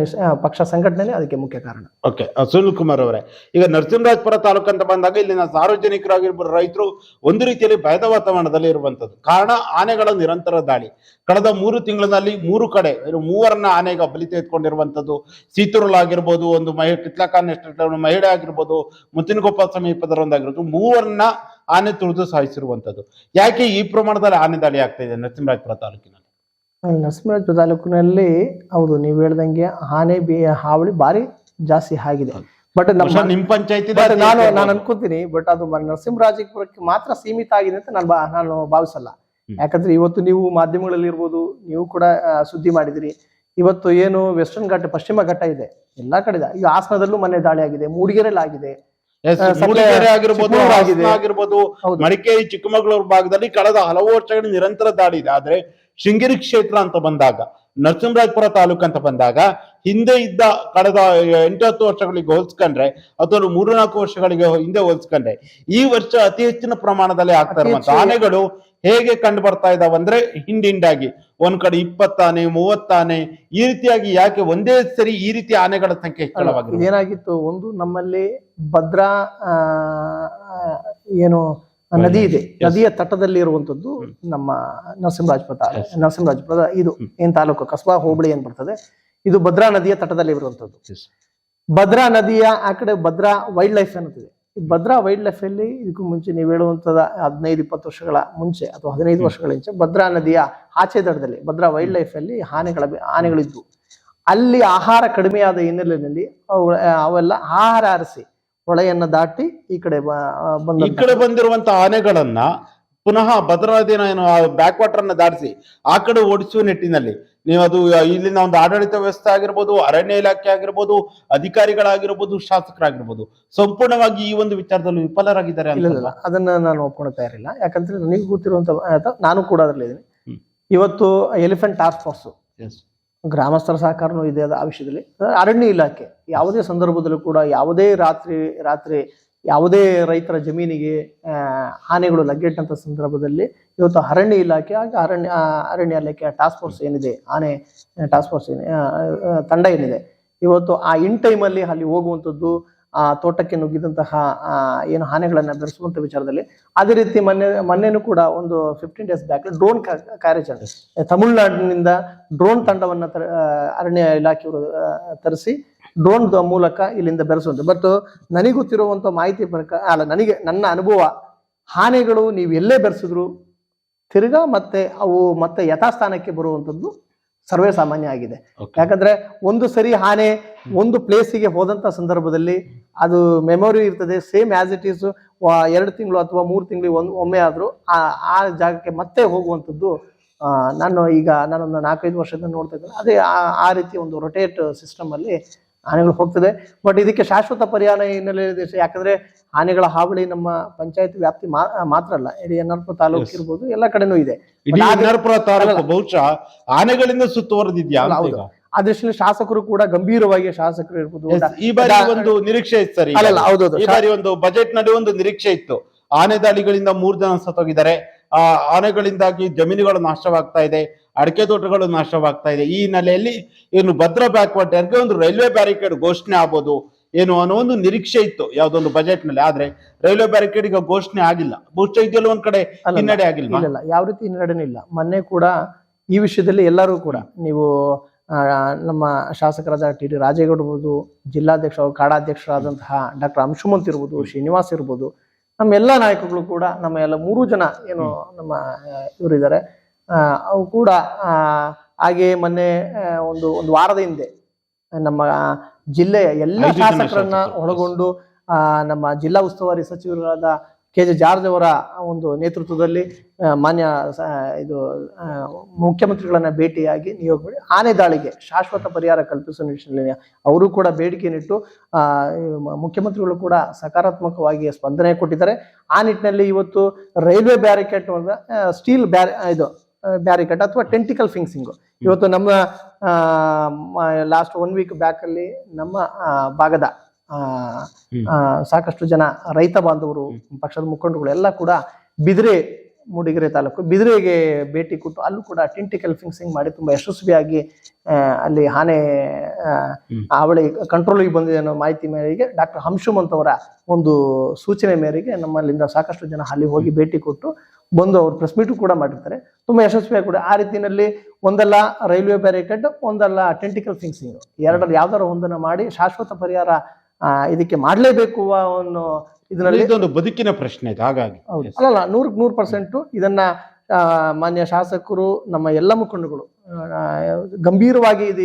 ಪಕ್ಷ ಸಂಘಟನೆ ಅದಕ್ಕೆ ಮುಖ್ಯ ಕಾರಣ. ಓಕೆ ಸುನಿಲ್ ಕುಮಾರ್ ಅವರೇ. ಈಗ ನರಸಿಂಹರಾಜಪುರ ತಾಲೂಕು ಅಂತ ಬಂದಾಗ ಇಲ್ಲಿನ ಸಾರ್ವಜನಿಕರಾಗಿರ್ಬೋದು ರೈತರು ಒಂದು ರೀತಿಯಲ್ಲಿ ಭಯದ ವಾತಾವರಣದಲ್ಲಿ ಇರುವಂತದ್ದು ಕಾರಣ, ಆನೆಗಳ ನಿರಂತರ ದಾಳಿ. ಕಳೆದ ಮೂರು ತಿಂಗಳಲ್ಲಿ ಮೂರು ಕಡೆ ಮೂವರನ್ನ ಆನೆಗ ಬಲಿ ತೆಗೆದುಕೊಂಡಿರುವಂತದ್ದು ಸೀತುರುಲ್ ಆಗಿರ್ಬೋದು, ಒಂದು ಮಹಿ, ಕಿತ್ಲಕಾನ್ ಎಸ್ಟೇಟ್ ಮಹಿಳೆ ಆಗಿರ್ಬೋದು, ಮುತ್ತಿನಕೊಪ್ಪ ಸಮೀಪದ ಒಂದಾಗಿರ್ಬೋದು ಮೂವರನ್ನ ಆನೆ ತುಳಿದು ಸಾಯಿಸಿರುವಂತದ್ದು ಯಾಕೆ ಈ ಪ್ರಮಾಣದಲ್ಲಿ ಆನೆ ದಾಳಿ ಆಗ್ತಾ ಇದೆ ನರಸಿಂಹರಾಜಪುರ ತಾಲೂಕಿನಲ್ಲಿ ನರಸಿಂಹರಾಜಪುರ ತಾಲೂಕಿನಲ್ಲಿ ಹೌದು ನೀವು ಹೇಳ್ದಂಗೆ ಆನೆ ಬಿ ಹಾವಳಿ ಭಾರಿ ಜಾಸ್ತಿ ಆಗಿದೆ. ಬಟ್ ನಮ್ಮ ನಿಮ್ ಪಂಚಾಯತಿ ನಾನು ನಾನು ಅನ್ಕೋತೀನಿ ಬಟ್ ಅದು ನರಸಿಂಹರಾಜಪುರಕ್ಕೆ ಮಾತ್ರ ಸೀಮಿತ ಆಗಿದೆ ಅಂತ ನಾನು ನಾನು ಭಾವಿಸಲ್ಲ. ಯಾಕಂದ್ರೆ ಇವತ್ತು ನೀವು ಮಾಧ್ಯಮಗಳಲ್ಲಿ ಇರ್ಬೋದು ನೀವು ಕೂಡ ಸುದ್ದಿ ಮಾಡಿದಿರಿ. ಇವತ್ತು ಏನು ವೆಸ್ಟರ್ನ್ ಘಟ್ಟ ಪಶ್ಚಿಮ ಘಟ್ಟ ಇದೆ ಎಲ್ಲಾ ಕಡೆ. ಈಗ ಹಾಸನದಲ್ಲೂ ಮೊನ್ನೆ ದಾಳಿ ಆಗಿದೆ ಮೂಡಿಗೆರೆಯಲ್ಲಿ ಆಗಿದೆ. ಮೂಡಿಗೆರೆ ಆಗಿರ್ಬೋದು ಆಗಿರ್ಬೋದು ಮಡಿಕೇರಿ ಚಿಕ್ಕಮಗಳೂರು ಭಾಗದಲ್ಲಿ ಕಳೆದ ಹಲವು ವರ್ಷಗಳ ನಿರಂತರ ದಾಳಿ ಇದೆ. ಆದ್ರೆ ಶೃಂಗೇರಿ ಕ್ಷೇತ್ರ ಅಂತ ಬಂದಾಗ ನರಸಿಂಹರಾಜಪುರ ತಾಲೂಕು ಅಂತ ಬಂದಾಗ ಹಿಂದೆ ಇದ್ದ ಕಳೆದ ಎಂಟು ಹತ್ತು ವರ್ಷಗಳಿಗೆ ಹೋಲಿಸ್ಕೊಂಡ್ರೆ ಅಥವಾ ಮೂರು ನಾಲ್ಕು ವರ್ಷಗಳಿಗೆ ಹಿಂದೆ ಹೋಲಿಸ್ಕೊಂಡ್ರೆ ಈ ವರ್ಷ ಅತಿ ಹೆಚ್ಚಿನ ಪ್ರಮಾಣದಲ್ಲಿ ಆಗ್ತಾ ಇರುವಂತಹ ಇರುವಂತ ಆನೆಗಳು ಹೇಗೆ ಕಂಡು ಬರ್ತಾ ಇದಾವಂದ್ರೆ ಹಿಂದಿಂಡಾಗಿ ಒಂದ್ ಕಡೆ ಇಪ್ಪತ್ತಾನೆ ಮೂವತ್ತಾನೆ ಈ ರೀತಿಯಾಗಿ ಯಾಕೆ ಒಂದೇ ಸರಿ ಈ ರೀತಿ ಆನೆಗಳ ಸಂಖ್ಯೆ ಹೆಚ್ಚಳವಾಗಿದೆ? ಏನಾಗಿತ್ತು ಒಂದು ನಮ್ಮಲ್ಲಿ ಭದ್ರಾ ಏನು ನದಿ ಇದೆ. ನದಿಯ ತಟದಲ್ಲಿ ಇರುವಂತದ್ದು ನಮ್ಮ ನರಸಿಂಹರಾಜಪುರ ನರಸಿಂಹರಾಜಪುರ ಇದು ಏನ್ ತಾಲೂಕು? ಕಸ್ಬಾ ಹೋಬಳಿ ಏನ್ ಬರ್ತದೆ? ಇದು ಭದ್ರಾ ನದಿಯ ತಟದಲ್ಲಿ ಇರುವಂತದ್ದು ಭದ್ರಾ ನದಿಯ ಆ ಕಡೆ ಭದ್ರಾ ವೈಲ್ಡ್ ಲೈಫ್ ಅನ್ನುತ್ತಿದೆ ಭದ್ರಾ ವೈಲ್ಡ್ ಲೈಫ್ ಅಲ್ಲಿ ಇದಕ್ಕೂ ಮುಂಚೆ ನೀವು ಹೇಳುವಂತದ ಹದಿನೈದು ಇಪ್ಪತ್ತು ವರ್ಷಗಳ ಮುಂಚೆ ಅಥವಾ ಹದಿನೈದು ವರ್ಷಗಳ ಮುಂಚೆ ಭದ್ರಾ ನದಿಯ ಆಚೆ ದಡದಲ್ಲಿ ಭದ್ರಾ ವೈಲ್ಡ್ ಲೈಫ್ ಅಲ್ಲಿ ಆನೆಗಳ ಆನೆಗಳಿದ್ವು. ಅಲ್ಲಿ ಆಹಾರ ಕಡಿಮೆಯಾದ ಹಿನ್ನೆಲೆಯಲ್ಲಿ ಅವು ಅವೆಲ್ಲ ಆಹಾರ ಆರಿಸಿ ಹೊಳೆಯನ್ನ ದಾಟಿ ಈ ಕಡೆ ಈ ಬಂದ ಕಡೆ ಬಂದಿರುವಂತ ಆನೆಗಳನ್ನ ಪುನಃ ಭದ್ರಾದಿನ ಏನು ಬ್ಯಾಕ್ ವಾಟರ್ ಅನ್ನ ದಾಟಿಸಿ ಆ ಕಡೆ ಓಡಿಸುವ ನಿಟ್ಟಿನಲ್ಲಿ ನೀವು ಅದು ಇಲ್ಲಿನ ಒಂದು ಆಡಳಿತ ವ್ಯವಸ್ಥೆ ಆಗಿರ್ಬೋದು ಅರಣ್ಯ ಇಲಾಖೆ ಆಗಿರ್ಬೋದು ಅಧಿಕಾರಿಗಳಾಗಿರ್ಬೋದು ಶಾಸಕರಾಗಿರ್ಬೋದು ಸಂಪೂರ್ಣವಾಗಿ ಈ ಒಂದು ವಿಚಾರದಲ್ಲಿ ವಿಫಲರಾಗಿದ್ದಾರೆ ಅದನ್ನ ನಾನು ಒಪ್ಕೊಳ್ತಾ ತಯಾರಿಲ್ಲ. ಯಾಕಂದ್ರೆ ನನಗೆ ಗೊತ್ತಿರುವಂತ ನಾನು ಕೂಡ ಅದರಲ್ಲಿ ಇದ್ದೀನಿ ಹ್ಮ್. ಇವತ್ತು ಎಲಿಫೆಂಟ್ ಟಾಸ್ಕ್ ಫೋರ್ಸ್ ಗ್ರಾಮಸ್ಥರ ಸಹಕಾರನೂ ಇದೆ ಅದ ಆ ವಿಷಯದಲ್ಲಿ. ಅರಣ್ಯ ಇಲಾಖೆ ಯಾವುದೇ ಸಂದರ್ಭದಲ್ಲೂ ಕೂಡ ಯಾವುದೇ ರಾತ್ರಿ ರಾತ್ರಿ ಯಾವುದೇ ರೈತರ ಜಮೀನಿಗೆ ಆನೆಗಳು ಲಗ್ಗೆಟ್ಟಂತ ಸಂದರ್ಭದಲ್ಲಿ ಇವತ್ತು ಅರಣ್ಯ ಇಲಾಖೆ ಹಾಗೆ ಅರಣ್ಯ ಅರಣ್ಯ ಇಲಾಖೆ ಟಾಸ್ಕ್ ಫೋರ್ಸ್ ಏನಿದೆ ಆನೆ ಟಾಸ್ಕ್ ಫೋರ್ಸ್ ಏನಿ ತಂಡ ಏನಿದೆ. ಇವತ್ತು ಆ ಇನ್ ಟೈಮಲ್ಲಿ ಅಲ್ಲಿ ಹೋಗುವಂಥದ್ದು ಆ ತೋಟಕ್ಕೆ ನುಗ್ಗಿದಂತಹ ಏನು ಆನೆಗಳನ್ನು ಬೆರೆಸುವಂತ ವಿಚಾರದಲ್ಲಿ ಅದೇ ರೀತಿ ಮೊನ್ನೆ ಮೊನ್ನೆನೂ ಕೂಡ ಒಂದು ಫಿಫ್ಟೀನ್ ಡೇಸ್ ಬ್ಯಾಕ್ ಡ್ರೋನ್ ಕಾರ್ಯಾಚರಣೆ. ತಮಿಳುನಾಡಿನಿಂದ ಡ್ರೋನ್ ತಂಡವನ್ನು ತರ- ಅರಣ್ಯ ಇಲಾಖೆಯವರು ತರಿಸಿ ಡ್ರೋನ್ ಮೂಲಕ ಇಲ್ಲಿಂದ ಬೆರೆಸುವಂತೆ. ಬಟ್ ನನಗೆ ಗೊತ್ತಿರುವಂತ ಮಾಹಿತಿ ಪ್ರಕಾರ ಅಲ್ಲ ನನಗೆ ನನ್ನ ಅನುಭವ ಆನೆಗಳು ನೀವು ಎಲ್ಲೇ ಬೆರೆಸಿದ್ರು ತಿರ್ಗಾ ಮತ್ತೆ ಅವು ಮತ್ತೆ ಯಥಾಸ್ಥಾನಕ್ಕೆ ಬರುವಂತದ್ದು ಸರ್ವೇ ಸಾಮಾನ್ಯ ಆಗಿದೆ. ಯಾಕಂದ್ರೆ ಒಂದು ಸರಿ ಆನೆ ಒಂದು ಪ್ಲೇಸಿಗೆ ಹೋದಂತ ಸಂದರ್ಭದಲ್ಲಿ ಅದು ಮೆಮೊರಿ ಇರ್ತದೆ ಸೇಮ್ ಆಸ್ ಇಟ್ ಈಸ್ ಎರಡು ತಿಂಗಳು ಅಥವಾ ಮೂರು ತಿಂಗಳಿಗೆ ಒಂದು ಒಮ್ಮೆ ಆದ್ರೂ ಆ ಆ ಜಾಗಕ್ಕೆ ಮತ್ತೆ ಹೋಗುವಂಥದ್ದು ನಾನು ಈಗ ನಾನೊಂದು ನಾಲ್ಕೈದು ವರ್ಷದಿಂದ ನೋಡ್ತಾ ಇದ್ದೇನೆ. ಅದೇ ಆ- ಆ ರೀತಿ ಒಂದು ರೊಟೇಟ್ ಸಿಸ್ಟಮ್ ಅಲ್ಲಿ ಆನೆಗಳು ಹೋಗ್ತದೆ. ಬಟ್ ಇದಕ್ಕೆ ಶಾಶ್ವತ ಪರಿಹಾರ ಹಿನ್ನೆಲೆ ದೇಶ ಯಾಕಂದ್ರೆ ಆನೆಗಳ ಹಾವಳಿ ನಮ್ಮ ಪಂಚಾಯತ್ ವ್ಯಾಪ್ತಿ ಮಾತ್ರ ಅಲ್ಲ ಇಡೀ ಎನ್ಆರ್ಪುರ ತಾಲೂಕು. ಇರ್ಬೋದು ಎಲ್ಲ ಕಡೆನೂ ಇದೆ. ಬಹುಶಃ ಆನೆಗಳಿಂದ ಸುತ್ತುವರೆದಿದ್ಯಾ ಹೌದು. ಆ ದೃಷ್ಟಿಯಲ್ಲಿ ಶಾಸಕರು ಕೂಡ ಗಂಭೀರವಾಗಿ ಶಾಸಕರು ಇರ್ಬೋದು. ಈ ಬಾರಿ ಒಂದು ನಿರೀಕ್ಷೆ ಇತ್ತು ಸರಿ ಅಲ್ಲ ಅಲ್ಲಲ್ಲ ಹೌದೌದು. ಈ ಬಾರಿ ಒಂದು ಬಜೆಟ್ನಲ್ಲಿ ಒಂದು ನಿರೀಕ್ಷೆ ಇತ್ತು. ಆನೆ ದಾಳಿಗಳಿಂದ ಮೂರ್ ಜನ ಸತ್ತೋಗಿದ್ದಾರೆ. ಆ ಆನೆಗಳಿಂದಾಗಿ ಜಮೀನುಗಳು ನಾಶವಾಗ್ತಾ ಇದೆ. ಅಡಿಕೆ ತೋಟಗಳು ನಾಶವಾಗ್ತಾ ಇದೆ. ಈ ಹಿನ್ನೆಲೆಯಲ್ಲಿ ಏನು ಭದ್ರಾ ಬ್ಯಾಕ್ವರ್ಡ್ ಒಂದು ರೈಲ್ವೆ ಬ್ಯಾರಿಕೇಡ್ ಘೋಷಣೆ ಆಗ್ಬೋದು ಏನು ಅನ್ನೋ ಒಂದು ನಿರೀಕ್ಷೆ ಇತ್ತು ಯಾವ್ದೊಂದು ಬಜೆಟ್ನಲ್ಲಿ. ಆದ್ರೆ ರೈಲ್ವೆ ಬ್ಯಾರಿಕೇಡ್ ಈಗ ಘೋಷಣೆ ಆಗಿಲ್ಲ. ಬಹುಶಃ ಇದೆಲ್ಲ ಒಂದ್ ಕಡೆ. ಹಿನ್ನಡೆ ಆಗಿಲ್ಲ ಇಲ್ಲ ಯಾವ ರೀತಿ ಹಿನ್ನಡೆ ಇಲ್ಲ. ಮೊನ್ನೆ ಕೂಡ ಈ ವಿಷಯದಲ್ಲಿ ಎಲ್ಲರೂ ಕೂಡ ನೀವು ಆ, ನಮ್ಮ ಶಾಸಕರಾದ ಟಿ ಡಿ ರಾಜೇಗೌಡ ಇರ್ಬೋದು ಜಿಲ್ಲಾಧ್ಯಕ್ಷ ಕಾಡಾಧ್ಯಕ್ಷರಾದಂತಹ ಡಾಕ್ಟರ್ ಅಂಶುಮಂತ್ ಇರ್ಬೋದು ಶ್ರೀನಿವಾಸ್ ಇರ್ಬೋದು ನಮ್ಮ ಎಲ್ಲಾ ನಾಯಕಗಳು ಕೂಡ ನಮ್ಮ ಎಲ್ಲ ಮೂರು ಜನ ಏನು ನಮ್ಮ ಇವರಿದ್ದಾರೆ. ಅವು ಕೂಡ ಆ, ಹಾಗೆ ಮೊನ್ನೆ ಒಂದು ಒಂದು ವಾರದ ಹಿಂದೆ ನಮ್ಮ ಜಿಲ್ಲೆಯ ಎಲ್ಲ ಶಾಸಕರನ್ನ ಶಾಸಕರು. ಒಳಗೊಂಡು ಆ, ನಮ್ಮ ಜಿಲ್ಲಾ ಉಸ್ತುವಾರಿ ಸಚಿವರಾದ ಕೆ ಜೆ ಜಾರ್ಜ್ ಅವರ ಒಂದು ನೇತೃತ್ವದಲ್ಲಿ ಮಾನ್ಯ ಇದು ಮುಖ್ಯಮಂತ್ರಿಗಳನ್ನ ಭೇಟಿಯಾಗಿ ನಿಯೋಗ ಮಾಡಿ ಆನೆ ದಾಳಿಗೆ ಶಾಶ್ವತ ಪರಿಹಾರ ಕಲ್ಪಿಸುವ ನಿಟ್ಟಿನಲ್ಲಿ ಅವರು ಕೂಡ ಬೇಡಿಕೆಯನ್ನಿಟ್ಟು ಆ, ಈ ಮುಖ್ಯಮಂತ್ರಿಗಳು ಕೂಡ ಸಕಾರಾತ್ಮಕವಾಗಿ ಸ್ಪಂದನೆ ಕೊಟ್ಟಿದ್ದಾರೆ ಆ ನಿಟ್ಟಿನಲ್ಲಿ ಇವತ್ತು ರೈಲ್ವೆ ಬ್ಯಾರಿಕೇಡ್ ಸ್ಟೀಲ್ ಬ್ಯಾರಿ ಇದು ಬ್ಯಾರಿಕೇಡ್ ಅಥವಾ ಟೆಂಟಿಕಲ್ ಫಿಂಗ್ಸಿಂಗು ಇವತ್ತು ನಮ್ಮ ಲಾಸ್ಟ್ ಒನ್ ವೀಕ್ ಬ್ಯಾಕ್ ಅಲ್ಲಿ ನಮ್ಮ ಭಾಗದ ಆ, ಸಾಕಷ್ಟು ಜನ ರೈತ ಬಾಂಧವರು ಪಕ್ಷದ ಮುಖಂಡರುಗಳು ಎಲ್ಲ ಕೂಡ ಬಿದಿರೆ ಮೂಡಿಗೆರೆ ತಾಲೂಕು. ಬಿದಿರೆಗೆ ಭೇಟಿ ಕೊಟ್ಟು ಅಲ್ಲೂ ಕೂಡ ಟಿಂಟಿಕಲ್ ಫಿಕ್ಸಿಂಗ್ ಮಾಡಿ ತುಂಬಾ ಯಶಸ್ವಿಯಾಗಿ ಅಲ್ಲಿ ಆನೆ ಅವಳಿ ಕಂಟ್ರೋಲ್ಗೆ ಬಂದಿದೆ ಅನ್ನೋ ಮಾಹಿತಿ ಮೇರೆಗೆ ಡಾಕ್ಟರ್ ಹಂಶುಮಂತ್ ಅವರ ಒಂದು ಸೂಚನೆ ಮೇರೆಗೆ ನಮ್ಮಲ್ಲಿಂದ ಸಾಕಷ್ಟು ಜನ ಅಲ್ಲಿ ಹೋಗಿ ಭೇಟಿ ಕೊಟ್ಟು ಬಂದು ಅವರು ಪ್ರೆಸ್ ಮೀಟ್ ಕೂಡ ಮಾಡಿರ್ತಾರೆ. ತುಂಬಾ ಯಶಸ್ವಿಯಾಗಿ ಕೂಡ. ಆ ರೀತಿಯಲ್ಲಿ ಒಂದಲ್ಲ ರೈಲ್ವೆ ಬ್ಯಾರಿಕೇಡ್ ಒಂದಲ್ಲ ಟೆಂಟಿಕಲ್ ಫಿಕ್ಸಿಂಗ್ ಎರಡರಲ್ಲಿ ಯಾವ್ದಾರ ಒಂದನ್ನ ಮಾಡಿ ಶಾಶ್ವತ ಪರಿಹಾರ ಇದಕ್ಕೆ ಮಾಡಲೇಬೇಕು ಅನ್ನೋ ಇದರಲ್ಲಿ ಇದೊಂದು ಬದುಕಿನ ಪ್ರಶ್ನೆ ಇದೆ ಹಾಗಾಗಿ. ಅಲ್ಲ ನೂರಕ್ಕೆ ನೂರು ಪರ್ಸೆಂಟ್ ಇದನ್ನ ಮಾನ್ಯ ಶಾಸಕರು ನಮ್ಮ ಎಲ್ಲ ಮುಖಂಡಗಳು ಗಂಭೀರವಾಗಿ ಇದು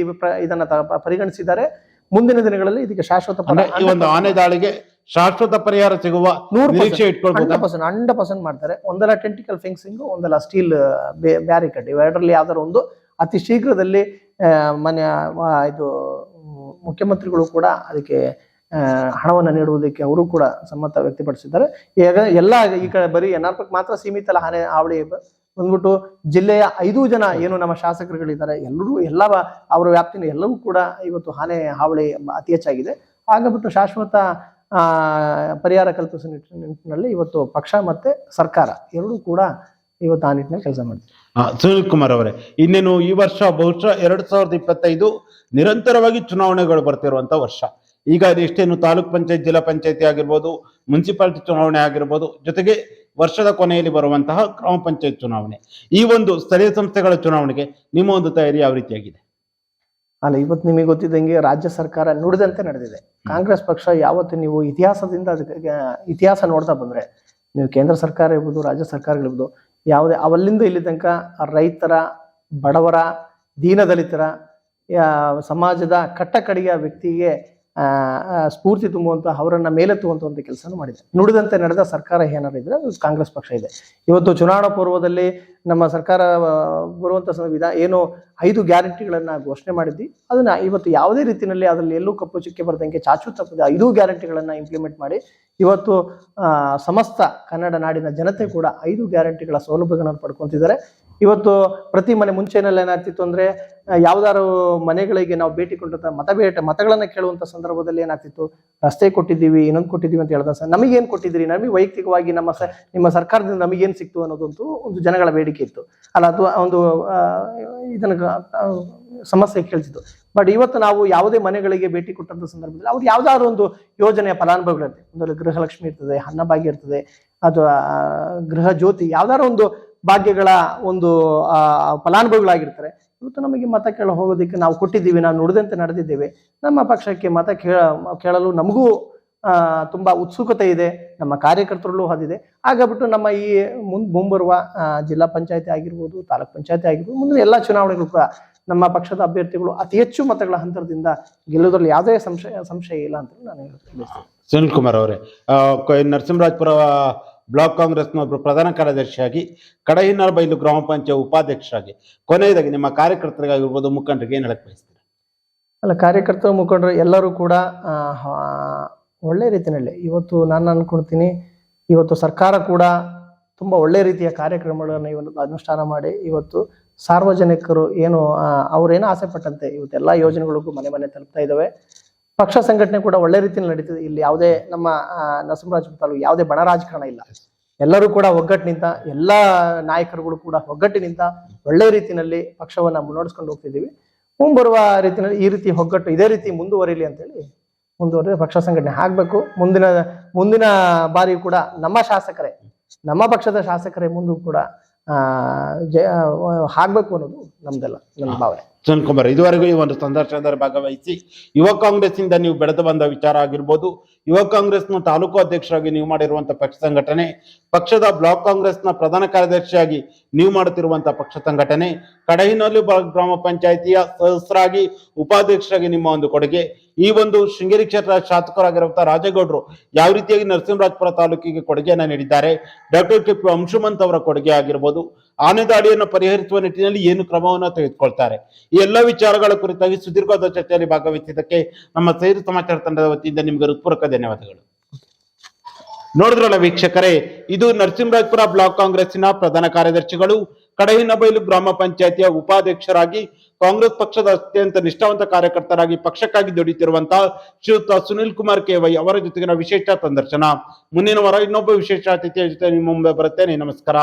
ಇದನ್ನ ಪರಿಗಣಿಸಿದ್ದಾರೆ. ಮುಂದಿನ ದಿನಗಳಲ್ಲಿ ಇದಕ್ಕೆ ಶಾಶ್ವತ ಈ ಒಂದು ಆನೆ ದಾಳಿಗೆ ಶಾಶ್ವತ ಪರಿಹಾರ ಸಿಗುವ ನೂರು ಪರೀಕ್ಷೆ ಹಂಡ್ರೆಡ್ ಪರ್ಸೆಂಟ್ ಹಂಡ್ರೆಡ್ ಪರ್ಸೆಂಟ್ ಮಾಡ್ತಾರೆ. ಒಂದಲ್ಲ ಟೆಂಟಿಕಲ್ ಫೆನ್ಸಿಂಗ್ ಒಂದಲ್ಲ ಸ್ಟೀಲ್ ಬ್ಯಾರಿಕೇಡ್ ಇವೆರಡರಲ್ಲಿ ಯಾವ್ದಾರ ಒಂದು ಅತಿ ಶೀಘ್ರದಲ್ಲಿ ಮನೆ ಇದು ಮುಖ್ಯಮಂತ್ರಿಗಳು ಕೂಡ ಅದಕ್ಕೆ ಹಣವನ್ನು ನೀಡುವುದಕ್ಕೆ ಅವರು ಕೂಡ ಸಮ್ಮತ ವ್ಯಕ್ತಪಡಿಸಿದ್ದಾರೆ. ಈಗ ಎಲ್ಲ ಈ ಕಡೆ ಬರೀ ಎನ್ಆರ್ಪಕ್ ಮಾತ್ರ ಸೀಮಿತ ಅಲ್ಲ ಹಾನಿ ಹಾವಳಿ ಬಂದ್ಬಿಟ್ಟು ಜಿಲ್ಲೆಯ ಐದು ಜನ ಏನು ನಮ್ಮ ಶಾಸಕರುಗಳಿದ್ದಾರೆ, ಎಲ್ಲರೂ ಎಲ್ಲ ಅವರ ವ್ಯಾಪ್ತಿನ ಎಲ್ಲವೂ ಕೂಡ ಇವತ್ತು ಹಾನೆ ಹಾವಳಿ ಅತಿ ಹೆಚ್ಚಾಗಿದೆ. ಆಗಬಿಟ್ಟು ಶಾಶ್ವತ ಪರಿಹಾರ ಕಲ್ಪಿಸುವ ನಿಟ್ಟಿನ- ನಿಟ್ಟಿನಲ್ಲಿ ಇವತ್ತು ಪಕ್ಷ ಮತ್ತೆ ಸರ್ಕಾರ ಎರಡೂ ಕೂಡ ಇವತ್ತು ಆ ನಿಟ್ಟಿನಲ್ಲಿ ಕೆಲಸ ಮಾಡ್ತೀವಿ ಸುನಿಲ್ ಕುಮಾರ್ ಅವರೇ, ಇನ್ನೇನು ಈ ವರ್ಷ ಬಹುಶಃ ಎರಡ್ ಸಾವಿರದ ಇಪ್ಪತ್ತೈದು ನಿರಂತರವಾಗಿ ಚುನಾವಣೆಗಳು ಬರ್ತಿರುವಂತ ವರ್ಷ. ಈಗ ಅದೆಷ್ಟೇನು ತಾಲೂಕ್ ಪಂಚಾಯತ್, ಜಿಲ್ಲಾ ಪಂಚಾಯತಿ ಆಗಿರ್ಬೋದು, ಮುನ್ಸಿಪಾಲಿಟಿ ಚುನಾವಣೆ ಆಗಿರ್ಬೋದು, ಜೊತೆಗೆ ವರ್ಷದ ಕೊನೆಯಲ್ಲಿ ಬರುವಂತಹ ಗ್ರಾಮ ಪಂಚಾಯತ್ ಚುನಾವಣೆ. ಈ ಒಂದು ಸ್ಥಳೀಯ ಸಂಸ್ಥೆಗಳ ಚುನಾವಣೆಗೆ ನಿಮ್ಮ ಒಂದು ತಯಾರಿ ಯಾವ ರೀತಿಯಾಗಿದೆ? ಅಲ್ಲ, ಇವತ್ತು ನಿಮಗೆ ಗೊತ್ತಿದ್ದಂಗೆ ರಾಜ್ಯ ಸರ್ಕಾರ ನುಡಿದಂತೆ ನಡೆದಿದೆ. ಕಾಂಗ್ರೆಸ್ ಪಕ್ಷ ಯಾವತ್ತು ನೀವು ಇತಿಹಾಸದಿಂದ ಅದಕ್ಕೆ, ಇತಿಹಾಸ ನೋಡ್ತಾ ಬಂದ್ರೆ, ನೀವು ಕೇಂದ್ರ ಸರ್ಕಾರ ಇರ್ಬೋದು, ರಾಜ್ಯ ಸರ್ಕಾರಗಳಿರ್ಬೋದು ಯಾವುದೇ, ಅವಲ್ಲಿಂದ ಇಲ್ಲಿ ತನಕ ರೈತರ ಬಡವರ, ದೀನದಲಿತರ ದಲಿತರ ಸಮಾಜದ ಕಟ್ಟ ಕಡೆಯ ವ್ಯಕ್ತಿಗೆ ಸ್ಫೂರ್ತಿ ತುಂಬುವಂತಹ ಅವರನ್ನ ಮೇಲೆತ್ತುವಂತ ಒಂದು ಕೆಲಸ ಮಾಡಿದೆ ನುಡಿದಂತೆ ನಡೆದ ಸರ್ಕಾರ ಏನಾರು ಇದ್ರೆ ಕಾಂಗ್ರೆಸ್ ಪಕ್ಷ ಇದೆ. ಇವತ್ತು ಚುನಾವಣಾ ಪೂರ್ವದಲ್ಲಿ ನಮ್ಮ ಸರ್ಕಾರ ಬರುವಂತ ಸಂವಿಧಾನ ಏನು ಐದು ಗ್ಯಾರಂಟಿಗಳನ್ನ ಘೋಷಣೆ ಮಾಡಿದ್ವಿ. ಅದನ್ನ ಇವತ್ತು ಯಾವುದೇ ರೀತಿಯಲ್ಲಿ ಅದರಲ್ಲಿ ಎಲ್ಲೂ ಕಪ್ಪು ಚುಕ್ಕೆ ಬರದಂಗೆ ಚಾಚು ತಪ್ಪದೆ ಐದು ಗ್ಯಾರಂಟಿಗಳನ್ನ ಇಂಪ್ಲಿಮೆಂಟ್ ಮಾಡಿ ಇವತ್ತು ಸಮಸ್ತ ಕನ್ನಡ ನಾಡಿನ ಜನತೆ ಕೂಡ ಐದು ಗ್ಯಾರಂಟಿಗಳ ಸೌಲಭ್ಯಗಳನ್ನು ಪಡ್ಕೊತಿದ್ದಾರೆ. ಇವತ್ತು ಪ್ರತಿ ಮನೆ ಮುಂಚೆನಲ್ಲಿ ಏನಾಗ್ತಿತ್ತು ಅಂದ್ರೆ, ಯಾವ್ದಾರು ಮನೆಗಳಿಗೆ ನಾವು ಭೇಟಿ ಕೊಟ್ಟಂತ ಮತ ಭೇಟ ಮತಗಳನ್ನ ಕೇಳುವಂತ ಸಂದರ್ಭದಲ್ಲಿ ಏನಾಗ್ತಿತ್ತು? ರಸ್ತೆ ಕೊಟ್ಟಿದ್ದೀವಿ, ಇನ್ನೊಂದು ಕೊಟ್ಟಿದ್ದೀವಿ ಅಂತ ಹೇಳಿದ ಸರ್. ನಮಗೇನು ಕೊಟ್ಟಿದ್ದೀರಿ? ನಮಗೆ ವೈಯಕ್ತಿಕವಾಗಿ ನಮ್ಮ ಸ, ನಿಮ್ಮ ಸರ್ಕಾರದಿಂದ ನಮಗೇನು ಸಿಕ್ತು ಅನ್ನೋದಂತೂ ಒಂದು ಜನಗಳ ಬೇಡಿಕೆ ಇತ್ತು. ಅಲ್ಲ ಅಥವಾ ಒಂದು ಇದನ್ನ ಸಮಸ್ಯೆ ಕೇಳ್ತಿತ್ತು ಬಟ್ ಇವತ್ತು ನಾವು ಯಾವುದೇ ಮನೆಗಳಿಗೆ ಭೇಟಿ ಕೊಟ್ಟಂತ ಸಂದರ್ಭದಲ್ಲಿ ಅವ್ರು ಯಾವ್ದಾದ್ರು ಒಂದು ಯೋಜನೆಯ ಫಲಾನುಭವಿಗಳಿರುತ್ತೆ ಒಂದು ಗೃಹಲಕ್ಷ್ಮಿ ಇರ್ತದೆ ಅನ್ನಭಾಗ್ಯ ಇರ್ತದೆ ಅಥವಾ ಗೃಹ ಜ್ಯೋತಿ, ಯಾವ್ದಾದ್ರು ಒಂದು ಭಾಗ್ಯಗಳ ಒಂದು ಫಲಾನುಭವಿಗಳಾಗಿರ್ತಾರೆ. ಇವತ್ತು ನಮಗೆ ಮತ ಕೇಳ ಹೋಗೋದಕ್ಕೆ ನಾವು ಕೊಟ್ಟಿದ್ದೀವಿ, ನಾವು ನುಡಿದಂತೆ ನಡೆದಿದ್ದೇವೆ. ನಮ್ಮ ಪಕ್ಷಕ್ಕೆ ಮತ ಕೇಳ, ಕೇಳಲು ನಮಗೂ ತುಂಬಾ ಉತ್ಸುಕತೆ ಇದೆ. ನಮ್ಮ ಕಾರ್ಯಕರ್ತರಲ್ಲೂ ಅದಿದೆ. ಹಾಗಾಗ್ಬಿಟ್ಟು ನಮ್ಮ ಈ ಮುಂದ್ ಮುಂಬರುವ ಜಿಲ್ಲಾ ಪಂಚಾಯತಿ ಆಗಿರ್ಬೋದು, ತಾಲೂಕ್ ಪಂಚಾಯತಿ ಆಗಿರ್ಬೋದು, ಮುಂದಿನ ಎಲ್ಲಾ ಚುನಾವಣೆಗಳು ಕೂಡ ನಮ್ಮ ಪಕ್ಷದ ಅಭ್ಯರ್ಥಿಗಳು ಅತಿ ಹೆಚ್ಚು ಮತಗಳ ಅಂತರದಿಂದ ಗೆಲ್ಲುವುದರಲ್ಲಿ ಯಾವುದೇ ಸಂಶಯ ಸಂಶಯ ಇಲ್ಲ ಅಂತ ನಾನು ಹೇಳ್ತೀನಿ. ಸುನಿಲ್ ಕುಮಾರ್ ಅವರೇ ನರಸಿಂಹರಾಜ್ಪುರ ಬ್ಲಾಕ್ ಕಾಂಗ್ರೆಸ್ನ ಒಬ್ಬರು ಪ್ರಧಾನ ಕಾರ್ಯದರ್ಶಿಯಾಗಿ ಕಡಹಿನಾರ್ ಬೈಲು ಗ್ರಾಮ ಪಂಚಾಯತ್ ಉಪಾಧ್ಯಕ್ಷರಾಗಿ ಕೊನೆಯದಾಗಿ ನಿಮ್ಮ ಕಾರ್ಯಕರ್ತರಿಗಾಗಿರ್ಬೋದು ಮುಖಂಡರಿಗೆ ಏನು ಹೇಳಕ್ ಬಯಸ್ತೀರಿ ಅಲ್ಲ ಕಾರ್ಯಕರ್ತರು ಮುಖಂಡರು ಎಲ್ಲರೂ ಕೂಡ ಒಳ್ಳೆ ರೀತಿಯಲ್ಲಿ ಇವತ್ತು ನಾನು ಅನ್ಕೊಳ್ತೀನಿ ಇವತ್ತು ಸರ್ಕಾರ ಕೂಡ ತುಂಬ ಒಳ್ಳೆ ರೀತಿಯ ಕಾರ್ಯಕ್ರಮಗಳನ್ನು ಇವತ್ತು ಅನುಷ್ಠಾನ ಮಾಡಿ ಇವತ್ತು ಸಾರ್ವಜನಿಕರು ಏನು ಅವ್ರೇನು ಆಸೆ ಪಟ್ಟಂತೆ ಇವತ್ತೆಲ್ಲ ಯೋಜನೆಗಳಿಗೂ ಮನೆ ಮನೆ ತಲುಪ್ತಾ ಇದ್ದಾವೆ ಪಕ್ಷ ಸಂಘಟನೆ ಕೂಡ ಒಳ್ಳೆ ರೀತಿಯಲ್ಲಿ ನಡೀತಿದೆ. ಇಲ್ಲಿ ಯಾವುದೇ ನಮ್ಮ ನರಸಿಂಹರಾಜ ತಾಲೂಕು ಯಾವುದೇ ಬಣ ರಾಜಕಾರಣ ಇಲ್ಲ. ಎಲ್ಲರೂ ಕೂಡ ಒಗ್ಗಟ್ಟಿನಿಂದ ಎಲ್ಲ ನಾಯಕರುಗಳು ಕೂಡ ಒಗ್ಗಟ್ಟಿನಿಂದ ಒಳ್ಳೆ ರೀತಿಯಲ್ಲಿ ಪಕ್ಷವನ್ನ ಮುನ್ನಡೆಸ್ಕೊಂಡು ಹೋಗ್ತಿದ್ದೀವಿ. ಮುಂಬರುವ ರೀತಿಯಲ್ಲಿ ಈ ರೀತಿ ಒಗ್ಗಟ್ಟು ಇದೇ ರೀತಿ ಮುಂದುವರಿಲಿ ಅಂತೇಳಿ ಮುಂದುವರೆದ ಪಕ್ಷ ಸಂಘಟನೆ ಆಗ್ಬೇಕು. ಮುಂದಿನ ಮುಂದಿನ ಬಾರಿ ಕೂಡ ನಮ್ಮ ಶಾಸಕರೇ ನಮ್ಮ ಪಕ್ಷದ ಶಾಸಕರೇ ಮುಂದೂ ಕೂಡ ಜಯ ಆಗ್ಬೇಕು ಅನ್ನೋದು ನಮ್ದೆಲ್ಲ ನನ್ನ ಭಾವನೆ. ಸುನಿಲ್ ಕುಮಾರ್ ಇದುವರೆಗೂ ಈ ಒಂದು ಸಂದರ್ಶನದಲ್ಲಿ ಭಾಗವಹಿಸಿ ಯುವ ಕಾಂಗ್ರೆಸ್ ಇಂದ ನೀವು ಬೆಳೆದು ಬಂದ ವಿಚಾರ ಆಗಿರ್ಬೋದು. ಯುವ ಕಾಂಗ್ರೆಸ್ನ ತಾಲೂಕು ಅಧ್ಯಕ್ಷರಾಗಿ ನೀವು ಮಾಡಿರುವಂತಹ ಪಕ್ಷ ಸಂಘಟನೆ ಪಕ್ಷದ ಬ್ಲಾಕ್ ಕಾಂಗ್ರೆಸ್ನ ಪ್ರಧಾನ ಕಾರ್ಯದರ್ಶಿಯಾಗಿ ನೀವು ಮಾಡುತ್ತಿರುವಂತಹ ಪಕ್ಷ ಸಂಘಟನೆ ಕಡಹಿನಲ್ಲಿ ಬ- ಗ್ರಾಮ ಪಂಚಾಯಿತಿಯ ಸದಸ್ಯರಾಗಿ ಉಪಾಧ್ಯಕ್ಷರಾಗಿ ನಿಮ್ಮ ಒಂದು ಕೊಡುಗೆ ಈ ಒಂದು ಶೃಂಗೇರಿ ಕ್ಷೇತ್ರ ಶಾಸಕರಾಗಿರುವಂತಹ ರಾಜೇಗೌಡರು ಯಾವ ರೀತಿಯಾಗಿ ನರಸಿಂಹರಾಜಪುರ ತಾಲೂಕಿಗೆ ಕೊಡುಗೆಯನ್ನ ನೀಡಿದ್ದಾರೆ? ಡಾಕ್ಟರ್ ಕೆ ಪಿ ಅಂಶುಮಂತ್ ಅವರ ಕೊಡುಗೆ ಆಗಿರ್ಬೋದು ಆನೆದಾಳಿಯನ್ನು ಪರಿಹರಿಸುವ ನಿಟ್ಟಿನಲ್ಲಿ ಏನು ಕ್ರಮವನ್ನು ತೆಗೆದುಕೊಳ್ತಾರೆ? ಈ ಎಲ್ಲ ವಿಚಾರಗಳ ಕುರಿತಾಗಿ ಸುದೀರ್ಘವಾದ ಚರ್ಚೆಯಲ್ಲಿ ಭಾಗವಹಿಸಿದ್ದಕ್ಕೆ ನಮ್ಮ ಸೈರು ಸಮಾಚಾರ ತಂಡದ ವತಿಯಿಂದ ನಿಮಗೆ ಹೃತ್ಪೂರ್ವಕ ಧನ್ಯವಾದಗಳು. ನೋಡಿದ್ರಲ್ಲ ವೀಕ್ಷಕರೇ, ಇದು ನರಸಿಂಹರಾಜಪುರ ಬ್ಲಾಕ್ ಕಾಂಗ್ರೆಸ್ಸಿನ ಪ್ರಧಾನ ಕಾರ್ಯದರ್ಶಿಗಳು ಕಡಹಿನಬೈಲು ಗ್ರಾಮ ಪಂಚಾಯತಿಯ ಉಪಾಧ್ಯಕ್ಷರಾಗಿ, ಕಾಂಗ್ರೆಸ್ ಪಕ್ಷದ ಅತ್ಯಂತ ನಿಷ್ಠಾವಂತ ಕಾರ್ಯಕರ್ತರಾಗಿ, ಪಕ್ಷಕ್ಕಾಗಿ ದುಡಿತಿರುವಂತಹ ಶ್ರೀಯುತ ಸುನಿಲ್ ಕುಮಾರ್ ಕೆ ವೈ ಅವರ ಜೊತೆಗಿನ ವಿಶೇಷ ಸಂದರ್ಶನ. ಮುಂದಿನ ವಾರ ಇನ್ನೊಬ್ಬ ವಿಶೇಷ ಅತಿಥಿಯ ಜೊತೆ ನಿಮ್ಮ ಮುಂದೆ ಬರುತ್ತೇನೆ. ನಮಸ್ಕಾರ.